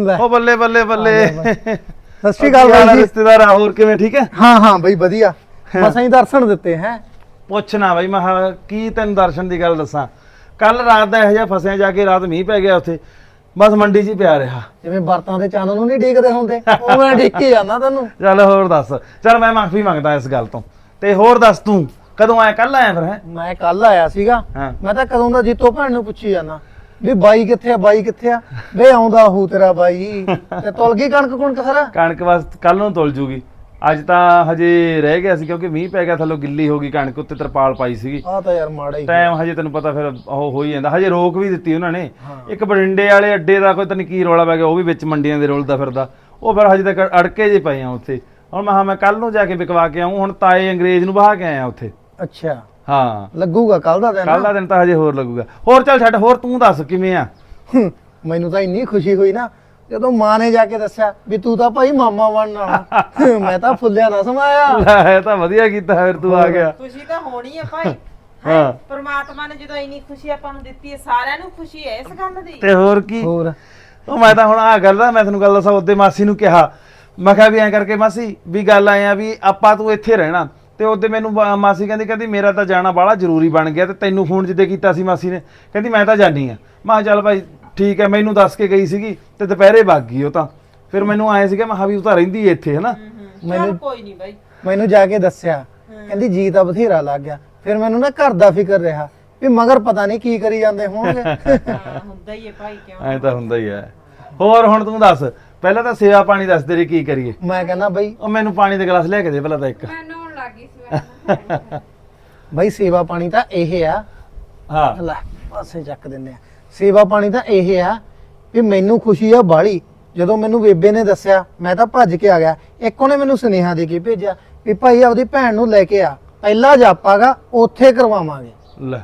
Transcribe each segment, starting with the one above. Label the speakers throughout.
Speaker 1: ਲੈ।
Speaker 2: ਉਹ ਬੱਲੇ ਬੱਲੇ ਬੱਲੇ।
Speaker 1: ਸਤਿ ਸ਼੍ਰੀ ਅਕਾਲ ਬਾਈ ਜੀ।
Speaker 2: ਰਿਸ਼ਤੇਦਾਰ ਆ ਹੋਰ ਕਿਵੇਂ ਠੀਕ ਹੈ?
Speaker 1: ਹਾਂ ਹਾਂ ਬਈ ਵਧੀਆ। ਮਸਾਂ ਹੀ ਦਰਸ਼ਨ ਦਿੱਤੇ ਹੈ।
Speaker 2: ਪੁੱਛਣਾ ਬਾਈ ਮੈਂ ਕੀ ਤੈਨੂੰ ਦਰਸ਼ਨ ਦੀ ਗੱਲ ਦੱਸਾਂ? ਕੱਲ ਰਾਤ ਦਾ ਇਹੋ ਜਿਹਾ ਫਸਿਆ ਜਾ ਕੇ ਰਾਤ ਮੀਂਹ ਪੈ ਗਿਆ ਉੱਥੇ। ਬਸ ਮੰਡੀ 'ਚ ਹੀ ਪਿਆ ਰਿਹਾ।
Speaker 1: ਜਿਵੇਂ ਵਰਤਾਂ ਦੇ ਚੰਨ ਨੂੰ ਨਹੀਂ ਡੀਕਦੇ ਹੁੰਦੇ ਉਹ ਮੈਂ ਡੀਕ ਜਾਂਦਾ ਤੈਨੂੰ।
Speaker 2: ਚੱਲ ਹੋਰ ਦੱਸ। ਚੱਲ ਮੈਂ ਮਾਫੀ ਮੰਗਦਾ ਇਸ ਗੱਲ ਤੋਂ। ਤੇ ਹੋਰ ਦੱਸ ਤੂੰ ਕਦੋਂ ਆਇਆ? ਕੱਲ ਆਇਆ ਫਿਰ ਹੈ?
Speaker 1: ਮੈਂ ਕੱਲ ਆਇਆ ਸੀਗਾ। ਮੈਂ ਤਾਂ ਕਦੋਂ ਦਾ ਜੀਤੋ ਭੈਣ ਨੂੰ ਪੁੱਛੀ ਜਾਂਦਾ। ਵੀ ਬਾਈ ਕਿੱਥੇ ਆ ਬਾਈ ਕਿੱਥੇ ਆ? ਵੇ ਆਉਂਦਾ ਹੂ ਤੇਰਾ ਬਾਈ। ਤੇ ਤੁਲ ਗਈ ਕਣਕ ਕੁਣਕ ਸਾਰਾ?
Speaker 2: ਕਣਕ ਬਸ ਕੱਲ ਨੂੰ ਤੁਲ ਜੂਗੀ। ਅੱਜ ਤਾਂ ਹਜੇ ਰਹਿ ਗਿਆ ਸੀ ਕਿਉਂਕਿ ਮੀਂਹ ਪੈ ਗਿਆ ਥੱਲੋਂ ਗਿੱਲੀ ਹੋ ਗਈ ਕਣਕ ਉੱਤੇ ਤਰਪਾਲ ਪਾਈ ਸੀਗੀ।
Speaker 1: ਆ ਤਾਂ ਯਾਰ ਮਾੜਾ ਹੀ
Speaker 2: ਟਾਈਮ ਹਜੇ ਤੈਨੂੰ ਪਤਾ ਫਿਰ ਉਹ ਹੋ ਹੀ ਜਾਂਦਾ। ਹਜੇ ਰੋਕ ਵੀ ਦਿੱਤੀ ਉਹਨਾਂ ਨੇ।
Speaker 1: ਹਾਂ।
Speaker 2: ਇੱਕ ਬਰਿੰਡੇ ਵਾਲੇ ਅੱਡੇ ਦਾ ਕੋਈ ਤਾਂ ਕੀ ਰੌਲਾ ਪੈ ਗਿਆ ਉਹ ਵੀ ਵਿੱਚ ਮੰਡੀਆਂ ਦੇ ਰੋਲਦਾ ਫਿਰਦਾ। ਉਹ ਫਿਰ ਹਜੇ ਤੱਕ ਅੜਕੇ ਜੇ ਪਏ ਆ ਉੱਥੇ। ਹੁਣ ਮੈਂ ਕਿਹਾ ਮੈਂ ਕੱਲ ਨੂੰ ਜਾ ਕੇ ਵਿਕਵਾ ਕੇ ਆਉਂ ਹੁਣ ਤਾਏ ਅੰਗਰੇਜ਼ ਨੂੰ ਬਹਾ ਕੇ ਆਇਆ ਉੱਥੇ।
Speaker 1: ਅੱਛਾ।
Speaker 2: ਹਾਂ।
Speaker 1: ਲੱਗੂਗਾ ਕੱਲ ਦਾ ਦਿਨ
Speaker 2: ਕੱਲ ਦਾ ਦਿਨ ਤਾਂ ਹਜੇ ਹੋਰ ਲੱਗੂਗਾ। ਹੋਰ ਚੱਲ ਛੱਡ ਹੋਰ ਤੂੰ ਦੱਸ ਕਿਵੇਂ ਆ?
Speaker 1: ਮੈਨੂੰ ਤਾਂ ਇੰਨੀ ਖੁਸ਼ੀ ਹੋਈ ਨਾ ਜਦੋਂ ਮਾਂ ਨੇ ਜਾ ਕੇ ਦੱਸਿਆ ਵੀ ਤੂੰ ਤਾਂ ਭਾਈ ਮਾਮਾ ਬਣਨ ਵਾਲਾ। ਮੈਂ ਤਾਂ ਫੁੱਲਿਆ ਨਾ ਸਮਾਇਆ।
Speaker 2: ਲੈ ਇਹ ਤਾਂ ਵਧੀਆ ਕੀਤਾ ਫਿਰ ਤੂੰ ਆ ਗਿਆ।
Speaker 3: ਖੁਸ਼ੀ ਤਾਂ ਹੋਣੀ ਹੈ ਭਾਈ।
Speaker 2: ਹਾਂ।
Speaker 3: ਪਰਮਾਤਮਾ ਨੇ ਜਦੋਂ ਇੰਨੀ ਖੁਸ਼ੀ ਆਪਾਂ ਨੂੰ ਦਿੱਤੀ ਹੈ ਸਾਰਿਆਂ ਨੂੰ ਖੁਸ਼ੀ ਹੈ ਇਸ ਗੱਲ ਦੀ।
Speaker 2: ਤੇ ਹੋਰ ਕੀ?
Speaker 1: ਹੋਰ।
Speaker 2: ਉਹ ਮੈਂ ਤਾਂ ਹੁਣ ਆ ਗੱਲ ਦਾ ਮੈਂ ਤੈਨੂੰ ਗੱਲ ਦੱਸਾਂ ਉਹਦੇ ਮਾਸੀ ਨੂੰ ਕਿਹਾ। ਮੈਂ ਕਿਹਾ ਵੀ ਐਂ ਕਰਕੇ ਮਾਸੀ ਵੀ ਗੱਲ ਆਏ ਆ ਵੀ ਆਪਾਂ ਤੂੰ ਇੱਥੇ ਰਹਿਣਾ। ਤੇ ਉਹਦੇ ਮੈਨੂੰ ਬ- ਮਾਸੀ ਕਹਿੰਦੀ ਕਹਿੰਦੀ ਮੇਰਾ ਤਾਂ ਜਾਣਾ ਬਾਹਲਾ ਜ਼ਰੂਰੀ ਬਣ ਗਿਆ ਤੇ ਤੈਨੂੰ ਫੋਨ ਜਿੱਦੇ ਕੀਤਾ ਸੀ ਮਾਸੀ ਨੇ। ਕਹਿੰਦੀ ਮੈਂ ਤਾਂ ਜਾਣੀ ਆ। ਮੈਂ ਕਿਹਾ ਚੱਲ ਭਾਈ ਠੀਕ ਹੈ ਮੈਨੂੰ ਦੱਸ ਕੇ ਗਈ ਸੀਗੀ ਤੇ ਦੁਪਹਿਰੇ ਵਗ ਗਈ ਉਹ ਤਾਂ। ਫਿਰ ਮੈਨੂੰ ਆਏ ਸੀਗਾ ਮੈਂ ਕਿਹਾ ਵੀ ਉਹ ਤਾਂ ਰਹਿੰਦੀ ਹੈ ਇੱਥੇ ਹਨਾ?
Speaker 3: ਚੱਲ
Speaker 1: ਮੈਨੂੰ-
Speaker 3: ਕੋਈ ਨਹੀਂ ਭਾਈ
Speaker 1: ਮੈਨੂੰ ਜਾ ਕੇ ਦੱਸਿਆ। ਕਹਿੰਦੀ ਜੀ ਤਾਂ ਬਥੇਰਾ ਲੱਗ ਗਿਆ। ਫਿਰ ਮੈਨੂੰ ਨਾ ਘਰ ਦਾ ਫਿਕਰ ਰਿਹਾ ਵੀ ਮਗਰ ਪਤਾ ਨਹੀਂ ਕੀ ਕਰੀ ਜਾਂਦੇ ਹੋਣਗੇ।
Speaker 3: ਹਾਂ ਹੁੰਦਾ ਹੀ ਹੈ ਭਾਈ ਕਿਉਂ?
Speaker 2: ਐਂ ਤਾਂ ਹੁੰਦਾ ਹੀ ਹੈ ਹੋਰ ਹੁਣ ਤੂੰ ਦੱਸ ਪਹਿਲਾਂ ਤਾਂ ਸੇਵਾ ਪਾਣੀ ਦੱਸ ਤੇਰੀ ਕੀ ਕਰੀਏ।
Speaker 1: ਮੈਂ ਕਹਿੰਦਾ ਬਈ
Speaker 2: ਉਹ ਮੈਨੂੰ ਪਾਣੀ ਦਾ ਗਲਾਸ ਲਿਆ ਕੇ ਦੇ ਪਹਿਲਾਂ ਤਾਂ ਇੱਕ।
Speaker 4: ਮੈਂ
Speaker 1: ਬਈ ਸੇਵਾ ਪਾਣੀ ਤਾਂ ਇਹ ਆ।
Speaker 2: ਹਾਂ।
Speaker 1: ਲੈ ਪਾਸੇ ਚੱਕ ਦਿੰਦੇ ਆ। ਸੇਵਾ ਪਾਣੀ ਤਾਂ ਇਹ ਆ ਵੀ ਮੈਨੂੰ ਖੁਸ਼ੀ ਆ ਬਾਲੀ ਜਦੋਂ ਮੈਨੂੰ ਬੇਬੇ ਨੇ ਦੱਸਿਆ ਮੈਂ ਤਾਂ ਭੱਜ ਕੇ ਆ ਗਿਆ। ਇੱਕ ਉਹਨੇ ਮੈਨੂੰ ਸੁਨੇਹਾ ਦੇ ਕੇ ਭੇਜਿਆ ਵੀ ਭਾਈ ਆਪਦੀ ਭੈਣ ਨੂੰ ਲੈ ਕੇ ਆ। ਪਹਿਲਾ ਜਾਪਾਗਾ ਉੱਥੇ ਕਰਵਾਵਾਂਗੇ।
Speaker 2: ਲੈ।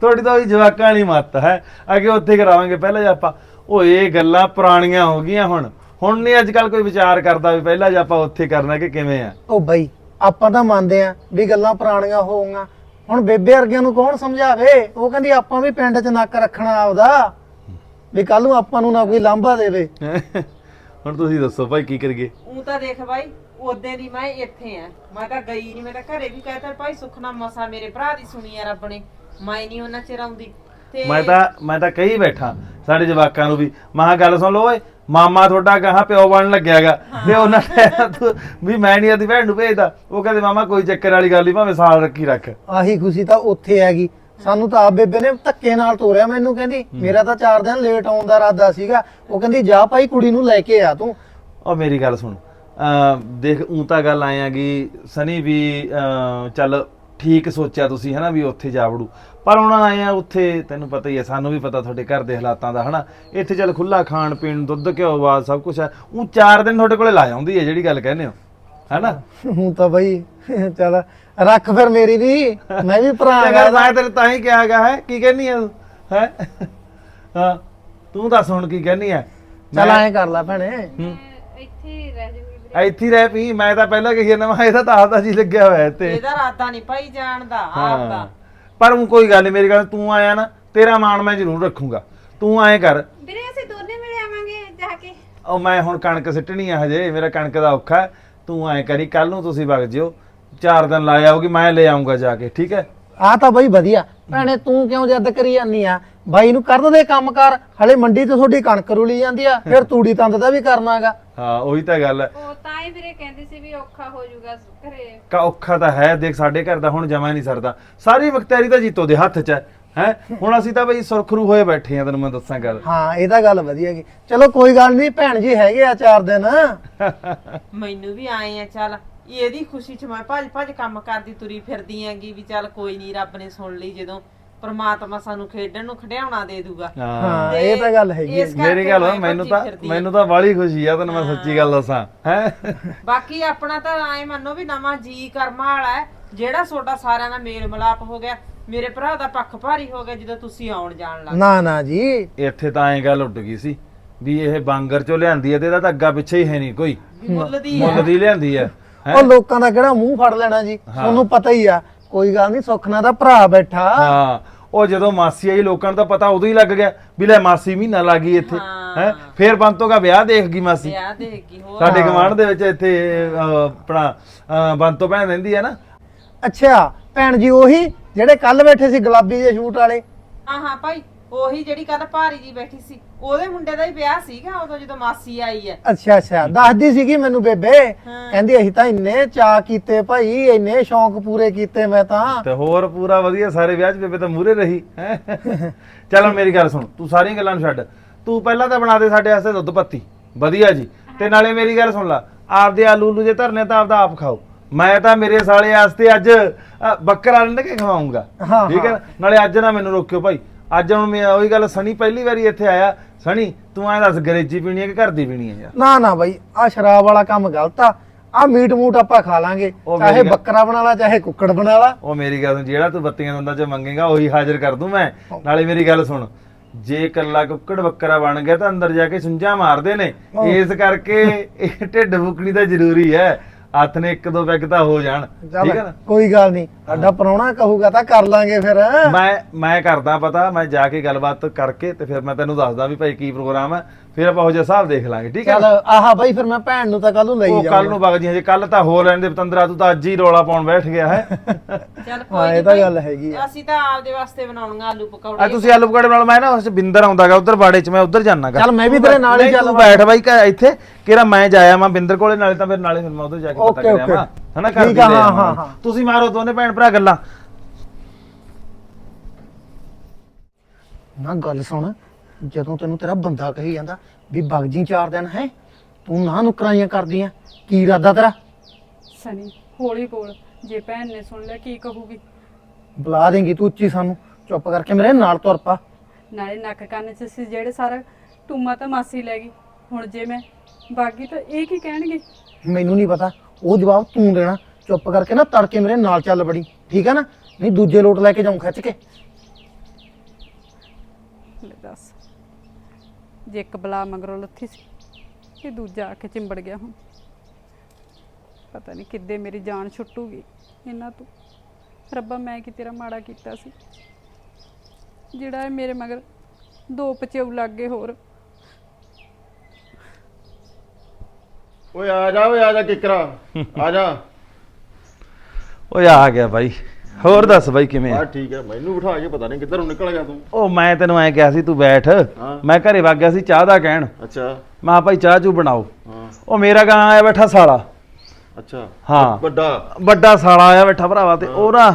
Speaker 2: ਤੁਹਾਡੀ ਤਾਂ ਉਹੀ ਜਵਾਕਾਂ ਵਾਲੀ ਮੱਤ ਹੈ। ਅੱਗੇ ਉੱਥੇ ਕਰਾਵਾਂਗੇ। ਪਹਿਲਾਂ ਜੇ ਆਪਾਂ ਉਹ ਇਹ ਗੱਲਾਂ ਪੁਰਾਣੀਆਂ ਹੋ ਗਈਆਂ ਹੁਣ। ਹੁਣ ਨਹੀਂ ਅੱਜ ਕੱਲ ਕੋਈ ਵਿਚਾਰ ਕਰਦਾ ਵੀ ਪਹਿਲਾਂ ਜੇ ਆਪਾਂ ਉੱਥੇ ਕਰਨਾ ਕਿ ਕਿਵੇਂ ਆ?
Speaker 1: ਉਹ ਬਈ ਆਪਾਂ ਤਾਂ ਮੰਨਦੇ ਆ ਵੀ ਗੱਲਾਂ ਪੁਰਾਣੀਆਂ ਹੋਊਗੀਆਂ। ਹੁਣ ਬੇਬੇ ਵਰਗਿਆਂ ਨੂੰ ਕੌਣ ਸਮਝਾਵੇ? ਉਹ ਕਹਿੰਦੀ ਆਪਾਂ ਵੀ ਪਿੰਡ 'ਚ ਨੱਕ ਰੱਖਣਾ ਆਪਦਾ। ਵੀ ਕੱਲ ਨੂੰ ਆਪਾਂ ਨੂੰ ਨਾ ਕੋਈ ਲਾਂਭਾ ਦੇਵੇ।
Speaker 2: ਹੁਣ ਤੁਸੀਂ ਦੱਸੋ ਭਾਈ ਕੀ ਕਰੀਏ?
Speaker 3: ਉਹ ਤਾਂ ਦੇਖ ਭਾਈ ਉਹਦੇ ਦੀ ਮੈਂ ਇੱਥੇ ਆ। ਮੈਂ ਤਾਂ ਗਈ ਨਹੀਂ ਮੈਂ ਤਾਂ ਘਰੇ ਵੀ ਕਹਤਾ ਭਾਈ ਸੁਖਨਾ ਮਸਾ ਮੇਰੇ ਭਰਾ ਦੀ ਸੁਣੀ ਆ ਰੱਬ ਨੇ ਮੈਂ ਨਹੀਂ ਉਹਨਾਂ ਚਿਰ ਆਉਂਦੀ। ਤੇ
Speaker 2: ਮੈਂ ਤਾਂ ਮੈਂ ਤਾਂ ਕਹੀ ਬੈਠਾ ਸਾਡੇ ਜਵਾਕਾਂ ਨੂੰ ਵੀ। ਮਹਾ ਗੱਲ ਸੁਣ ਲਓ ਓਏ ਮਾਮਾ ਤੁਹਾਡਾ ਗਾਹਾਂ ਪਿਓ ਬਣਨ ਲੱਗਿਆਗਾ। ਤੇ ਉਹਨਾਂ ਨੇ ਤੂੰ ਵੀ ਮੈਂ ਨਹੀਂ ਆਦੀ ਭੈਣ ਨੂੰ ਭੇਜਦਾ। ਉਹ ਕਹਿੰਦੇ ਮਾਮਾ ਕੋਈ ਚੱਕਰ ਵਾਲੀ ਗੱਲ ਨਹੀਂ ਭਾਵੇਂ ਸਾਲ ਰੱਖੀ ਰੱਖ।
Speaker 1: ਆਹੀ ਖੁਸ਼ੀ ਤਾਂ ਉੱਥੇ ਹੈਗੀ। ਸਾਨੂੰ ਤਾਂ ਆਪ ਬੇਬੇ ਨੇ ਧੱਕੇ ਨਾਲ ਤੋਰਿਆ ਮੈਨੂੰ ਕਹਿੰਦੀ ਮੇਰਾ ਤਾਂ 4 ਦਿਨ ਲੇਟ ਆਉਣ ਦਾ ਇਰਾਦਾ ਸੀਗਾ। ਉਹ ਕਹਿੰਦੀ ਜਾ ਭਾਈ ਕੁੜੀ ਨੂੰ ਲੈ ਕੇ ਆ ਤੂੰ।
Speaker 2: ਉਹ ਮੇਰੀ ਗੱਲ ਸੁਣ। ਅਮ ਦੇਖ ਉਂ ਤਾਂ ਗੱਲ ਆਇਆਗੀ ਸਨੀ ਵੀ ਅਮ ਚੱਲ ਠੀਕ ਸੋਚਿਆ ਤੁਸੀਂ ਹਨਾ ਵੀ ਉੱਥੇ ਜਾ ਵੜੂ। ਪਰ ਹੁਣ ਆਏ ਆ ਉੱਥੇ ਤੈਨੂੰ ਪਤਾ ਹੀ ਹੈ ਸਾਨੂੰ ਵੀ ਪਤਾ ਤੁਹਾਡੇ ਘਰ ਦੇ ਹਾਲਾਤਾਂ ਦਾ ਹਨਾ? ਇੱਥੇ ਚੱਲ ਖੁੱਲਾ ਖਾਣ ਪੀਣ ਦੁੱਧ ਘਿਓ ਬਾਦ ਸਭ ਕੁਝ ਹੈ ਉਹ ਚਾਰ ਦਿਨ ਤੁਹਾਡੇ ਕੋਲੇ ਲਾ ਜਾਂਦੀ ਹੈ ਜਿਹੜੀ ਗੱਲ ਕਹਿੰਦੇ ਹੋ ਹਨਾ?
Speaker 1: ਹੂੰ ਤਾਂ ਬਈ ਚੱਲ ਰੱਖ ਫਿਰ ਮੇਰੀ ਵੀ ਮੈਂ ਵੀ ਭਰਾ ਹੈਗਾ
Speaker 2: ਮੈਂ ਤੇਰੇ ਤਾਂ ਹੀ ਕਿਹਾ ਗਾ ਹੈ? ਕੀ ਕਹਿਨੀ ਹੈ ਹੈ? ਹਾਂ ਤੂੰ ਦੱਸ ਹੁਣ ਕੀ ਕਹਿਨੀ ਹੈ
Speaker 1: ਚੱਲ ਐਂ ਕਰ ਲੈ ਭੈਣੇ।
Speaker 2: ਹੂੰ।
Speaker 4: ਇੱਥੇ ਰਹਿ ਜੂਗੀ
Speaker 2: ਇੱਥੇ ਰਹਿ ਪਈ ਮੈਂ ਤਾਂ ਪਹਿਲਾਂ ਕਹੀ ਜਾਂਦਾ ਮੈਂ ਇਹਦਾ ਤਾਂ ਆਪਦਾ ਜੀ ਲੱਗਿਆ ਹੋਇਆ ਤੇ
Speaker 3: ਇਹਦਾ ਰਾਦਾ ਨਹੀਂ ਭਾਈ ਜਾਣ ਦਾ ਆਪ ਦਾ।
Speaker 2: ਪਰ ਉਹ ਕੋਈ ਗੱਲ ਨਹੀਂ ਮੇਰੀ ਗੱਲ ਤੂੰ ਆਇਆ ਨਾ ਤੇਰਾ ਮਾਣ ਮੈਂ ਜ਼ਰੂਰ ਰੱਖੂੰਗਾ। ਤੂੰ ਐਂ ਕਰ।
Speaker 4: ਵੀਰੇ ਅਸੀਂ ਦੋਨੇ ਮਿਲ ਆਵਾਂਗੇ ਜਾ ਕੇ।
Speaker 2: ਉਹ ਮੈਂ ਹੁਣ ਕਣਕ ਸਿੱਟਣੀ ਆ ਹਜੇ ਮੇਰਾ ਕਣਕ ਦਾ ਔਖਾ ਹੈ। ਤੂੰ ਐਂ ਕਰੀ ਕੱਲ ਨੂੰ ਤੁਸੀਂ ਵਗ ਜਿਓ। ਚਾਰ ਦਿਨ ਲਾ ਆਓਗੀ ਮੈਂ ਲੈ ਆਉਂਗਾ ਜਾ ਕੇ ਠੀਕ ਹੈ?
Speaker 1: ਆ ਤਾਂ ਬਈ ਵਧੀਆ। ਭੈਣੇ ਤੂੰ ਕਿਉਂ ਜੱਦ ਕਰੀ ਜਾਂਦੀ ਆ? ਬਾਈ ਨੂੰ ਕਰਨ ਦੇ ਕੰਮ ਕਰ ਹਲੇ ਮੰਡੀ ਤੇ ਤੁਹਾਡੀ ਕਣਕ ਰੁਲੀ ਜਾਂਦੀ ਆ ਫਿਰ ਤੂੜੀ ਤੰਦ ਦਾ ਵੀ ਕਰਨਾਗਾ
Speaker 2: ਹਾਂ ਉਹੀ ਤਾਂ ਗੱਲ ਹੈ।
Speaker 4: ਉਹ ਤਾਂ ਹੀ ਵੀਰੇ ਕਹਿੰਦੇ ਸੀ ਵੀ ਔਖਾ ਹੋ ਜਾਊਗਾ ਘਰੇ।
Speaker 2: ਕਾ ਔਖਾ ਤਾਂ ਹੈ ਦੇਖ ਸਾਡੇ ਘਰ ਦਾ ਹੁਣ ਜਮਾ ਨਹੀਂ ਸਰਦਾ। ਸਾਰੀ ਵਕਤੈਰੀ ਤਾਂ ਜੀਤੋ ਦੇ ਹੱਥ 'ਚ ਹੈ ਹੈ? ਹੁਣ ਅਸੀਂ ਤਾਂ ਬਈ ਸੁਰਖਰੂ ਹੋਏ ਬੈਠੇ ਆ ਤੈਨੂੰ ਮੈਂ ਦੱਸਾਂ ਗੱਲ।
Speaker 1: ਹਾਂ ਇਹ ਤਾਂ ਗੱਲ ਵਧੀਆ ਗੀ ਚਲੋ ਕੋਈ ਗੱਲ ਨਹੀਂ ਭੈਣ ਜੀ ਹੈਗੇ ਆ ਚਾਰ ਦਿਨ।
Speaker 3: ਮੈਨੂੰ ਵੀ ਆਏ ਆ ਚੱਲ ਇਹਦੀ ਖੁਸ਼ੀ 'ਚ ਮੈਂ ਭੱਜ ਭੱਜ ਕੰਮ ਕਰਦੀ ਤੁਰੀ ਫਿਰਦੀ ਆਂਗੀ ਵੀ ਚੱਲ ਕੋਈ ਨਹੀਂ ਰੱਬ ਨੇ ਸੁਣ ਲਈ ਜਦੋਂ। ਪ੍ਰਮਾਤਮਾ ਸਾਨੂੰ ਖੇਡਣ ਨੂੰ ਖੜਿਆਉਣਾ ਦੇ ਦੂਗਾ।
Speaker 1: ਹਾਂ। ਇਹ ਤਾਂ ਗੱਲ ਹੈਗੀ
Speaker 3: ਇਸ ਕਰਕੇ
Speaker 2: ਮੇਰੀ ਗੱਲ
Speaker 3: ਮੈਂ
Speaker 2: ਵਾ, ਮੈਨੂੰ
Speaker 3: ਭੱਜੀ
Speaker 2: ਤਾਂ
Speaker 3: ਫਿਰਦੀ ਆਂ।
Speaker 2: ਮੈਨੂੰ ਤਾਂ ਬਾਲੀ ਖੁਸ਼ੀ ਆ ਤੈਨੂੰ ਮੈਂ ਸੱਚੀ ਗੱਲ ਦੱਸਾਂ ਹੈ?
Speaker 3: ਬਾਕੀ ਆਪਣਾ ਤਾਂ ਐ ਮੰਨੋ ਵੀ ਨਵਾਂ ਜੀ ਕਰਮਾ ਵਾਲਾ ਹੈ ਜਿਹੜਾ ਤੁਹਾਡਾ ਸਾਰਿਆਂ ਦਾ ਮੇਲ ਮਿਲਾਪ ਹੋ ਗਿਆ ਮੇਰੇ ਭਰਾ ਦਾ ਪੱਖ ਭਾਰੀ ਹੋ ਗਿਆ ਜਦੋਂ ਤੁਸੀਂ ਆਉਣ ਜਾਣ ਲੱਗ
Speaker 1: ਨਾ ਨਾ ਜੀ।
Speaker 2: ਇੱਥੇ ਤਾਂ ਐਂ ਗੱਲ ਉੱਡ ਗਈ ਸੀ ਵੀ ਇਹ ਬਾਂਗਰ ਚੋਂ ਲਿਆਂਦੀ ਹੈ ਤੇ ਇਹਦਾ ਤਾਂ ਅੱਗਾ ਪਿੱਛੇ ਹੀ ਹੈ ਨਹੀਂ ਕੋਈ।
Speaker 3: ਵੀ ਮੁੱਲ ਦੀ ਹੈ।
Speaker 2: ਮੁੱਲ ਦੀ ਲਿਆਂਦੀ ਹੈ ਹੈਂ?
Speaker 1: ਉਹ ਲੋਕਾਂ ਦਾ ਕਿਹੜਾ ਮੂੰਹ ਫੜ ਲੈਣਾ ਜੀ ਤੁਹਾਨੂੰ ਪਤਾ ਹੀ ਆ ਕੋਈ ਗੱਲ ਨਹੀਂ ਸੁਖਨਾ ਦਾ ਭਰਾ ਬੈਠਾ।
Speaker 2: ਹਾਂ ਉਹ ਜਦੋਂ ਮਾਸੀ ਆਈ ਲੋਕਾਂ ਨੂੰ ਤਾਂ ਪਤਾ ਉਦੋਂ ਹੀ ਲੱਗ ਗਿਆ ਵੀ ਲੈ ਮਾਸੀ ਮਹੀਨਾ ਲੱਗ ਗਈ ਇੱਥੇ
Speaker 3: ਹਾਂ।
Speaker 2: ਫੇਰ ਬੰਤੋ ਦਾ ਵਿਆਹ ਦੇਖ ਗਈ ਮਾਸੀ।
Speaker 3: ਵਿਆਹ ਦੇਗੀ ਹੋਰ।
Speaker 2: ਸਾਡੇ। ਗਵਾਂਢ ਦੇ ਵਿੱਚ ਇੱਥੇ ਅਹ, ਆਪਣਾ ਅਹ, ਬੰਤੋ ਭੈਣ ਰਹਿੰਦੀ ਹੈ ਨਾ।
Speaker 1: ਅੱਛਾ ਭੈਣ ਜੀ ਉਹੀ ਜਿਹੜੇ ਕੱਲ ਬੈਠੇ ਸੀ ਗੁਲਾਬੀ ਦੇ ਸ਼ੂਟ ਵਾਲੇ।
Speaker 3: ਹਾਂ ਹਾਂ ਭਾਈ। ਉਹੀ ਜਿਹੜੀ ਕੱਲ ਭਾਰੀ ਜੀ ਬੈਠੀ ਸੀ ਉਹਦੇ ਮੁੰਡੇ ਦਾ ਹੀ ਵਿਆਹ ਸੀਗਾ ਉਦੋਂ ਜਦੋਂ ਮਾਸੀ ਆਈ ਹੈ।
Speaker 1: ਅੱਛਾ ਅੱਛਾ ਦੱਸਦੀ ਸੀਗੀ ਮੈਨੂੰ ਬੇਬੇ। ਕਹਿੰਦੀ ਅਸੀਂ ਤਾਂ ਇੰਨੇ ਚਾਅ ਕੀਤੇ ਭਾਈ ਇੰਨੇ ਸ਼ੌਂਕ ਪੂਰੇ ਕੀਤੇ ਮੈਂ ਤਾਂ।
Speaker 2: ਤੇ ਹੋਰ ਪੂਰਾ ਵਧੀਆ ਸਾਰੇ ਵਿਆਹ 'ਚ ਬੇਬੇ ਤਾਂ ਮੂਰੇ ਰਹੀ। ਹੈਂ। ਚੱਲ ਹੁਣ ਮੇਰੀ ਗੱਲ ਸੁਣ ਤੂੰ ਸਾਰੀਆਂ ਗੱਲਾਂ ਨੂੰ ਛੱਡ। ਤੂੰ ਪਹਿਲਾਂ ਤਾਂ ਬਣਾ ਦੇ ਸਾਡੇ ਵਾਸਤੇ ਦੁੱਧ ਪੱਤੀ। ਵਧੀਆ ਜੀ। ਤੇ ਨਾਲੇ ਮੇਰੀ ਗੱਲ ਸੁਣ ਲਾ ਆਪਦੇ ਆਲੂ ਉਲੂ ਜੇ ਧਰਨੇ ਤਾਂ ਆਪਦਾ ਆਪ ਖਾਓ। ਮੈਂ ਤਾਂ ਮੇਰੇ ਸਾਲੇ ਵਾਸਤੇ ਅੱਜ ਅ, ਬੱਕਰਾ ਰੰਡ ਕੇ ਖਵਾਉਂਗਾ।
Speaker 1: ਹਾਂ,
Speaker 2: ਠੀਕ ਹੈ
Speaker 1: ਹਾਂ।
Speaker 2: ਨਾਲੇ ਅੱਜ ਨਾ ਮੈਨੂੰ ਰੋਕਿਓ ਭਾਈ। ਅੱਜ ਹੁਣ ਮੈਂ ਉਹੀ ਗੱਲ ਸਣੀ ਪਹਿਲੀ ਵਾਰੀ ਇੱਥੇ ਆਇਆ। ਸਣੀ ਤੂੰ ਐਂ ਦੱਸ ਗਰੇਜੀ ਪੀਣੀ ਹੈ ਕਿ ਘਰ ਦੀ ਪੀਣੀ ਹੈ ਯਾਰ?
Speaker 1: ਨਾ ਨਾ ਬਾਈ ਆ ਸ਼ਰਾਬ ਵਾਲਾ ਕੰਮ ਗਲਤ ਆ। ਆ ਮੀਟ ਮੂਟ ਆਪਾਂ ਖਾ ਲਾਂਗੇ।
Speaker 2: ਉਹ
Speaker 1: ਚਾਹੇ
Speaker 2: ਗੱਲ-
Speaker 1: ਬੱਕਰਾ ਬਣਾ ਲਾ ਚਾਹੇ ਕੁੱਕੜ ਬਣਾ ਲਾ।
Speaker 2: ਉਹ ਮੇਰੀ ਗੱਲ ਸੁਣ ਜਿਹੜਾ ਤੂੰ ਬੱਤੀਆਂ ਦੰਦਾਂ 'ਚ ਮੰਗੇਗਾ ਉਹੀ ਹਾਜ਼ਰ ਕਰ ਦੂੰ ਮੈਂ। ਨਾਲੇ ਮੇਰੀ ਗੱਲ ਸੁਣ ਜੇ ਕੱਲਾ ਕੁੱਕੜ ਬੱਕਰਾ ਬਣ ਗਿਆ ਤਾਂ ਅੰਦਰ ਜਾ ਕੇ ਸੁੰਝਾ ਮਾਰਦੇ ਨੇ।
Speaker 1: ਆਹ।
Speaker 2: ਇਸ ਕਰਕੇ ਇਹ ਢਿੱਡ ਫੁਕਣੀ ਤਾਂ ਜ਼ਰੂਰੀ ਹੈ। ਹੱਥ ਨੇ ਇੱਕ ਦੋ ਪੈਗ ਤਾਂ ਹੋ ਜਾਣ। ਠੀਕ ਹੈ
Speaker 1: ਚੱਲ
Speaker 2: ਨਾ?
Speaker 1: ਕੋਈ ਗੱਲ ਨਹੀਂ। ਸਾਡਾ ਪਰੌਣਾ ਕਹੂਗਾ ਤਾਂ ਕਰ ਲਾਂਗੇ ਫਿਰ।
Speaker 2: ਮੈਂ ਮੈਂ ਕਰਦਾ ਪਤਾ ਮੈਂ ਜਾ ਕੇ ਗੱਲਬਾਤ ਕਰਕੇ ਤੇ ਫਿਰ ਮੈਂ ਤੈਨੂੰ ਦੱਸਦਾ ਵੀ ਭਾਈ ਕੀ ਪ੍ਰੋਗਰਾਮ ਹੈ ਫਿਰ ਆਪਾਂ ਉਹ ਜਿਹਾ ਹਿਸਾਬ ਦੇਖ ਲਾਂਗੇ ਠੀਕ ਹੈ
Speaker 1: ਚੱਲ ਆਹਾ ਬਾਈ ਫਿਰ ਮੈਂ ਭੈਣ ਨੂੰ ਤਾਂ ਕੱਲ ਨੂੰ ਲਈ
Speaker 2: ਉਹ ਕੱਲ ਨੂੰ ਵਗ ਜੀ ਹਜੇ ਕੱਲ ਤਾਂ ਹੋ ਲੈਣ ਦੇ ਪਤੰਦਰਾ ਤੂੰ ਤਾਂ ਅੱਜ ਹੀ ਰੋਲਾ ਪਾਉਣ ਬੈਠ ਗਿਆ ਹੈ।
Speaker 3: ਚੱਲ
Speaker 1: ਹਾਂ,
Speaker 3: ਕੋਈ
Speaker 1: ਇਹ
Speaker 3: ਨੀ
Speaker 1: ਤਾਂ ਗੱਲ ਹੈਗੀ ਆ।
Speaker 2: ਅਸੀਂ
Speaker 3: ਤਾਂ ਆਪਦੇ ਵਾਸਤੇ ਬਣਾਉਣੀਆਂ ਆਲੂ
Speaker 2: ਆ
Speaker 3: ਪਕੌੜੇ
Speaker 2: ਤੁਸੀਂ ਆਲੂ ਪਕੌੜੇ ਨਾਲ ਮੈਂ ਨਾ ਉਸ ਬਿੰਦਰ ਆਉਂਦਾਗਾ ਉਧਰ ਬਾੜੇ 'ਚ ਮੈਂ ਉਧਰ ਜਾਣਾਗਾ
Speaker 1: ਚੱਲ ਮੈਂ ਵੀ ਤੇਰੇ ਨਾਲ ਹੀ ਚੱਲ
Speaker 2: ਤੂੰ ਬੈਠ ਬਾਈ ਘਰ ਇੱਥੇ ਕਿਹੜਾ ਮੈਂ ਜਾਇਆ ਮੈਂ ਬਿੰਦਰ ਕੋਲੇ ਨਾਲੇ ਤਾਂ ਫਿਰ ਨਾਲੇ ਫਿਰ ਮੈਂ ਉਧਰ ਜਾ ਕੇ ਪਤਾ
Speaker 1: ਓਕੇ,
Speaker 2: ਕਰਿਆ
Speaker 1: ਓਕੇ।
Speaker 2: ਵਾ। ਹਨਾ ਕਰ
Speaker 1: ਠੀਕ ਆ, ਹਾਂ, ਹਾਂ, ਹਾਂ।
Speaker 2: ਤੁਸੀਂ ਮਾਰੋ ਦੋਨੇ ਭੈਣ ਭਰਾ ਗੱਲਾਂ।
Speaker 1: ਨਾ ਗੱਲ ਸੁਣ ਜਦੋਂ ਤੈਨੂੰ ਤੇਰਾ ਬੰਦਾ ਕਹੀ ਜਾਂਦਾ ਵੀ ਬਗ ਜੀ ਚਾਰ ਦਿਨ ਹੈ ਤੂੰ ਨਾ ਨੁਕਰਾਈਆਂ ਕਰਦੀਆਂ ਕੀ ਇਰਾਦਾ ਤੇਰਾ?
Speaker 5: ਸਨੀ ਹੌਲੀ ਬੋਲ ਜੇ ਭੈਣ ਨੇ ਸੁਣ ਲਿਆ ਕੀ ਕਹੂਗੀ?
Speaker 1: ਬੁਲਾ ਦੇਂਗੀ ਤੂੰ ਉੱਚੀ ਸਾਨੂੰ ਚੁੱਪ ਕਰਕੇ ਮੇਰੇ ਨਾਲ ਤੁਰ ਪਾ।
Speaker 5: ਨਾਲੇ ਨੱਕ ਕੰਨ ਚ ਸੀ ਜਿਹੜੇ ਸਾਰਾ ਟੂਮਾ ਤਾਂ ਮਾਸੀ ਲੈ ਗਈ। ਹੁਣ ਜੇ ਮੈਂ ਬਾਗੀ ਤਾਂ ਇਹ ਕੀ ਕਹਿਣਗੇ?
Speaker 1: ਮੈਨੂੰ ਨਹੀਂ ਪਤਾ ਉਹ ਜਵਾਬ ਤੂੰ ਦੇਣਾ। ਚੁੱਪ ਕਰਕੇ ਨਾ ਤੜਕੇ ਮੇਰੇ ਨਾਲ ਚੱਲ ਬੜੀ ਠੀਕ ਹੈ ਨਾ? ਨਹੀਂ ਦੂਜੇ ਲੋਟ ਲੈ ਕੇ ਜਾਉਂ ਖਿੱਚ ਕੇ।
Speaker 5: ਲੈ ਦੱਸ। ਜੇ ਇੱਕ ਬਲਾ ਮਗਰੋਂ ਲੱਥੀ ਸੀ ਇਹ ਦੂਜਾ ਆ ਕੇ ਚਿੰਬੜ ਗਿਆ ਹੁਣ। ਪਤਾ ਨਹੀਂ ਕਿੱਦੇ ਮੇਰੀ ਜਾਨ ਛੁੱਟੂਗੀ ਇਹਨਾਂ ਤੋਂ। ਰੱਬਾ ਮੈਂ ਕੀ ਤੇਰਾ ਮਾੜਾ ਕੀਤਾ ਸੀ? ਜਿਹੜਾ ਇਹ ਮੇਰੇ ਮਗਰ ਦੋ ਪਚਿਉ ਲੱਗ ਗਏ ਹੋਰ।
Speaker 6: ਓਏ ਆ ਜਾ ਓਏ ਆ ਜਾ ਕਿਕਰਾ। ਆ ਜਾ।
Speaker 2: ਓਏ ਆ ਗਿਆ ਬਾਈ। ਹੋਰ ਦੱਸ ਬਾਈ ਕਿਵੇਂ
Speaker 6: ਆ?
Speaker 2: ਆ
Speaker 6: ਠੀਕ ਹੈ ਮੈਨੂੰ ਬਿਠਾ ਕੇ ਪਤਾ ਨਹੀਂ ਕਿੱਧਰ ਨਿਕਲ ਗਿਆ ਤੂੰ।
Speaker 2: ਉਹ ਮੈਂ ਤੈਨੂੰ ਐਂ ਕਿਹਾ ਸੀ ਤੂੰ ਬੈਠ। ਮੈਂ ਘਰੇ ਵਗ ਗਿਆ ਸੀ ਚਾਹ ਦਾ ਕਹਿਣ।
Speaker 6: ਅੱਛਾ।
Speaker 2: ਮੈਂ ਕਿਹਾ ਭਾਈ ਚਾਹ ਚੂ ਬਣਾਓ।
Speaker 6: ਹਾਂ।
Speaker 2: ਉਹ ਮੇਰਾ ਗਾਂ ਆਇਆ ਬੈਠਾ ਸਾਲਾ।
Speaker 6: ਅੱਛਾ।
Speaker 2: ਹਾਂ।
Speaker 6: ਵੱਡਾ।
Speaker 2: ਵੱਡਾ ਸਾਲਾ ਆਇਆ ਬੈਠਾ ਭਰਾਵਾ ਤੇ ਉਹ ਨਾ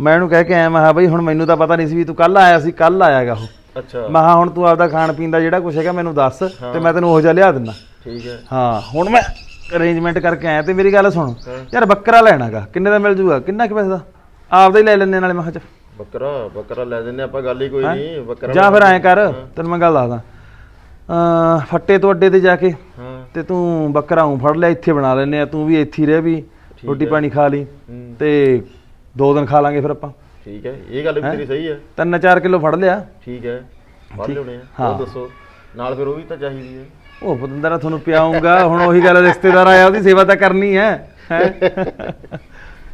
Speaker 2: ਮੈਂ ਉਹਨੂੰ ਕਹਿ ਕੇ ਆਇਆ ਮੈਂ ਕਿਹਾ ਬਈ ਹੁਣ ਮੈਨੂੰ ਤਾਂ ਪਤਾ ਨਹੀਂ ਸੀ ਵੀ ਤੂੰ ਕੱਲ ਆਇਆ ਸੀ ਕੱਲ ਆਇਆਗਾ ਉਹ।
Speaker 6: ਅੱਛਾ।
Speaker 2: ਮੈਂ ਕਿਹਾ ਹੁਣ ਤੂੰ ਆਪਦਾ ਖਾਣ ਪੀਣ ਦਾ ਜਿਹੜਾ ਕੁਛ ਹੈਗਾ ਮੈਨੂੰ ਦੱਸ ਤੇ ਮੈਂ ਤੈਨੂੰ ਉਹ ਜਿਹਾ ਲਿਆ ਦਿੰਦਾ।
Speaker 6: ਠੀਕ ਹੈ।
Speaker 2: ਹਾਂ ਹੁਣ ਮੈਂ ਅਰੇਂਜਮੈਂਟ ਕਰਕੇ ਆਇਆ ਤੇ ਮੇਰੀ ਗੱਲ ਸੁਣ। ਯਾਰ ਬੱਕਰਾ ਲੈਣਾਗਾ ਕਿੰਨੇ ਦਾ ਮਿਲ ਜੂਗਾ? ਕਿੰਨਾ ਕਿ ਪੈਸੇ? ਦਾ ਆਪਦਾ ਹੀ ਲੈ ਲੈਣੇ ਨਾਲੇ ਮੈਂ ਕਿਹਾ ਚੱਲ।
Speaker 6: ਬੱਕਰਾ ਬੱਕਰਾ ਲੈ ਦਿੰਨੇ ਆਪਾਂ ਗੱਲ ਹੀ ਕੋਈ? ਨਹੀਂ ਬੱਕਰਾ
Speaker 2: ਜਾਂ ਫਿਰ ਐਂ ਕਰ ਤੈਨੂੰ ਮੈਂ ਗੱਲ ਦੱਸਦਾ। ਅ ਫੱਟੇ ਤੋਂ ਅੱਡੇ ਤੇ ਜਾ ਕੇ ਤੇ ਤੂੰ ਬੱਕਰਾ ਉਂ ਫੜ ਲਿਆ ਇੱਥੇ ਬਣਾ ਲੈਨੇ ਆ ਤੂੰ ਵੀ ਇੱਥੇ ਹੀ ਰਹਿ ਵੀ ਰੋਟੀ। ਪਾਣੀ ਖਾ ਲਈ ਤੇ ਦੋ ਦਿਨ ਖਾ ਲਾਂਗੇ ਫਿਰ ਆਪਾਂ।
Speaker 6: ਠੀਕ ਹੈ ਇਹ ਗੱਲ ਵੀ
Speaker 2: ਹੈਂ?
Speaker 6: ਤੇਰੀ ਸਹੀ ਹੈ।
Speaker 2: ਤਿੰਨ ਚਾਰ ਕਿਲੋ ਫੜ ਲਿਆ।
Speaker 6: ਠੀਕ ਹੈ ਫੜ। ਲਿਉਣੇ ਆ।
Speaker 2: ਹਾਂ।
Speaker 6: ਉਹ ਦੱਸੋ ਨਾਲ ਫਿਰ ਉਹ ਵੀ ਤਾਂ ਚਾਹੀਦੀ ਹੈ।
Speaker 2: ਉਹ ਪਤੰਦਰਾ ਤੁਹਾਨੂੰ ਪਿਆਉਂਗਾ ਹੁਣ ਉਹੀ ਗੱਲ ਰਿਸ਼ਤੇਦਾਰ ਆਇਆ ਉਹਦੀ ਸੇਵਾ ਤਾਂ ਕਰਨੀ ਹੈ ਹੈਂ?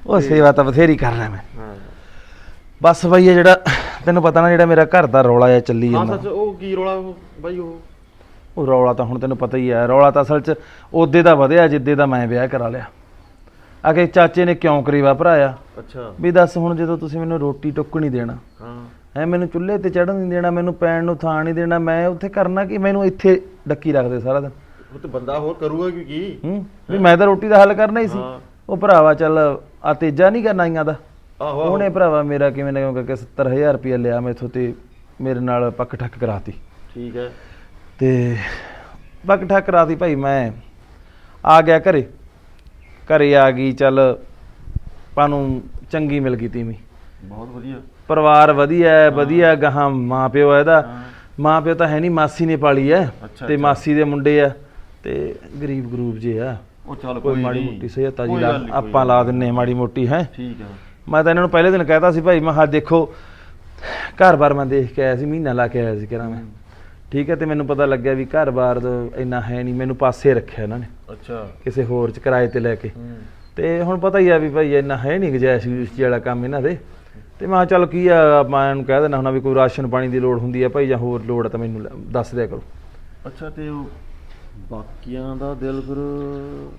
Speaker 2: ਉਹ ਸੇਵਾ ਤਾਂ ਬਥੇਰੀ ਕਰਨਾ ਮੈਂ।
Speaker 6: ਹਾਂ।
Speaker 2: ਬਸ ਬਈ ਇਹ ਜਿਹੜਾ ਤੈਨੂੰ ਪਤਾ ਨਾ ਜਿਹੜਾ ਮੇਰਾ ਘਰ ਦਾ ਰੌਲਾ ਆ ਚੱਲੀ
Speaker 6: ਹਾਂ
Speaker 2: ਜਾਂਦਾ।
Speaker 6: ਸੱਚ ਉਹ ਕੀ ਰੋਲਾ ਉਹ ਬਾਈ ਉਹ?
Speaker 2: ਉਹ ਰੌਲਾ ਤਾਂ ਹੁਣ ਤੈਨੂੰ ਪਤਾ ਹੀ ਹੈ ਰੌਲਾ ਤਾਂ ਅਸਲ 'ਚ ਉਹਦੇ ਦਾ ਵਧਿਆ ਜਿੱਦੇ ਦਾ ਮੈਂ ਵਿਆਹ ਕਰਾ ਲਿਆ। ਅਗੇ ਚਾਚੇ ਨੇ ਕਿਉਂ ਕਰੀਵਾ ਭਰਾਇਆ
Speaker 6: ਅੱਛਾ।
Speaker 2: ਵੀ ਦੱਸ ਹੁਣ ਜਦੋਂ ਤੁਸੀਂ ਮੈਨੂੰ ਰੋਟੀ ਟੁੱਕ ਨਹੀਂ ਦੇਣਾ।
Speaker 6: ਹਾਂ।
Speaker 2: ਐ ਮੈਨੂੰ ਚੁੱਲ੍ਹੇ ਤੇ ਚੜਨ ਨਹੀਂ ਦੇਣਾ ਮੈਨੂੰ ਪੈਣ ਨੂੰ ਥਾਂ ਨਹੀਂ ਦੇਣਾ ਮੈਂ ਉੱਥੇ ਕਰਨਾ ਕਿ? ਮੈਨੂੰ ਇੱਥੇ ਡੱਕੀ ਰੱਖਦੇ ਸਾਰਾ ਦਿਨ।
Speaker 6: ਉਹ ਤੇ ਬੰਦਾ ਹੋਰ ਕਰੂਗਾ ਕਿ ਕੀ?
Speaker 2: ਹੂੰ ਵੀ ਮੈਂ ਤਾਂ ਰੋਟੀ ਦਾ ਹੱਲ ਕਰਨਾ ਹੀ ਸੀ।
Speaker 6: ਹਾਂ।
Speaker 2: ਉਹ ਭਰਾਵਾ ਚੱਲ ਆ ਤੇਜਾ ਨਹੀਂ ਕਰਨਾ ਆਈਆਂ ਦਾ?
Speaker 6: ਆਹੋ
Speaker 2: ਉਹਨੇ ਭਰਾਵਾ ਮੇਰਾ ਕਿਵੇਂ ਨਾ ਕਿਵੇਂ ਕਰਕੇ 70000 ਰੁਪਏ ਲਿਆ ਮੈਥੋਂ ਤੇ ਮੇਰੇ ਨਾਲ ਪੱਕ ਠੱਕ ਕਰਾਤੀ।
Speaker 6: ਠੀਕ ਹੈ।
Speaker 2: ਤੇ ਪੱਕ ਠੱਕ ਕਰਾਤੀ ਭਾਈ ਮੈਂ। ਆ ਗਿਆ ਘਰੇ। ਘਰੇ ਆ ਗਈ ਚੱਲ ਆਪਾਂ ਨੂੰ ਚੰਗੀ ਮਿਲ ਗਈ ਤੀਵੀਂ।
Speaker 6: ਬਹੁਤ ਵਧੀਆ।
Speaker 2: ਪਰਿਵਾਰ ਵਧੀਆ ਹੈ ਵਧੀਆ ਗਾਹਾਂ ਮਾਂ ਪਿਓ ਹੈ ਇਹਦਾ। ਮਾਂ ਪਿਓ ਤਾਂ ਹੈ ਨਹੀਂ ਮਾਸੀ ਨੇ ਪਾਲੀ ਹੈ
Speaker 6: ਅੱਛਾ,
Speaker 2: ਤੇ
Speaker 6: ਅੱਛਾ।
Speaker 2: ਮਾਸੀ ਦੇ ਮੁੰਡੇ ਆ ਤੇ ਗਰੀਬ ਗਰੂਬ ਜੇ ਆ।
Speaker 6: ਉਹ ਚੱਲ
Speaker 2: ਕੋਈ ਮਾੜੀ
Speaker 6: ਨਹੀਂ।
Speaker 2: ਮੋਟੀ ਸਹਾਇਤਾ ਜੀ
Speaker 6: ਕੋਈ
Speaker 2: ਲਾ
Speaker 6: ਗੱਲ ਨੀ, ਕੋਈ
Speaker 2: ਆਪਾਂ ਲਾ। ਦਿੰਨੇ ਆ ਮਾੜੀ ਮੋਟੀ ਹੈ।
Speaker 6: ਠੀਕ ਹੈ
Speaker 2: ਮੈਂ ਤਾਂ ਇਹਨਾਂ ਨੂੰ ਪਹਿਲੇ ਦਿਨ ਕਹਿਤਾ ਸੀ ਭਾਈ ਮੈਂ ਹਾਂ ਦੇਖੋ ਘਰ-ਬਾਰ ਮੈਂ ਦੇਖ ਕੇ ਆਇਆ ਸੀ ਮਹੀਨਾ ਲਾ ਕੇ ਆਇਆ ਸੀ ਕਿਰਾਂ ਮੈਂ। ਠੀਕ ਹੈ ਤੇ ਮੈਨੂੰ ਪਤਾ ਲੱਗਿਆ ਵੀ ਘਰ-ਬਾਰ ਦਾ ਇੰਨਾ ਹੈ ਨਹੀਂ। ਮੈਨੂੰ ਪਾਸੇ ਰੱਖਿਆ ਇਹਨਾਂ ਨੇ।
Speaker 6: ਅੱਛਾ।
Speaker 2: ਕਿਸੇ ਹੋਰ ਚ ਕਿਰਾਏ ਤੇ ਲੈ ਕੇ।
Speaker 6: ਹੂੰ।
Speaker 2: ਤੇ ਹੁਣ ਪਤਾ ਹੀ ਆ ਵੀ ਭਾਈ ਇੰਨਾ ਹੈ ਨਹੀਂ ਗਜਾਇਸ਼ ਯੂਸ ਵਾਲਾ ਕੰਮ ਇਹਨਾਂ ਦੇ। ਤੇ ਮੈਂ ਕਿਹਾ ਚੱਲ ਕੀ ਆ ਮੈਂ ਇਹਨੂੰ ਕਹਿ ਦੇਣਾ ਹੁਣਾ ਵੀ ਕੋਈ ਰਾਸ਼ਨ ਪਾਣੀ ਦੀ ਲੋੜ ਹੁੰਦੀ ਆ ਭਾਈ ਜਾਂ ਹੋਰ ਲੋੜ ਆ ਤਾਂ ਮੈਨੂੰ ਲੈ- ਦੱਸ ਦਿਆ ਕਰੋ।
Speaker 6: ਅੱਛਾ ਤੇ ਉਹ ਬਾਕੀਆਂ ਦਾ ਦਿਲ ਫਿਰ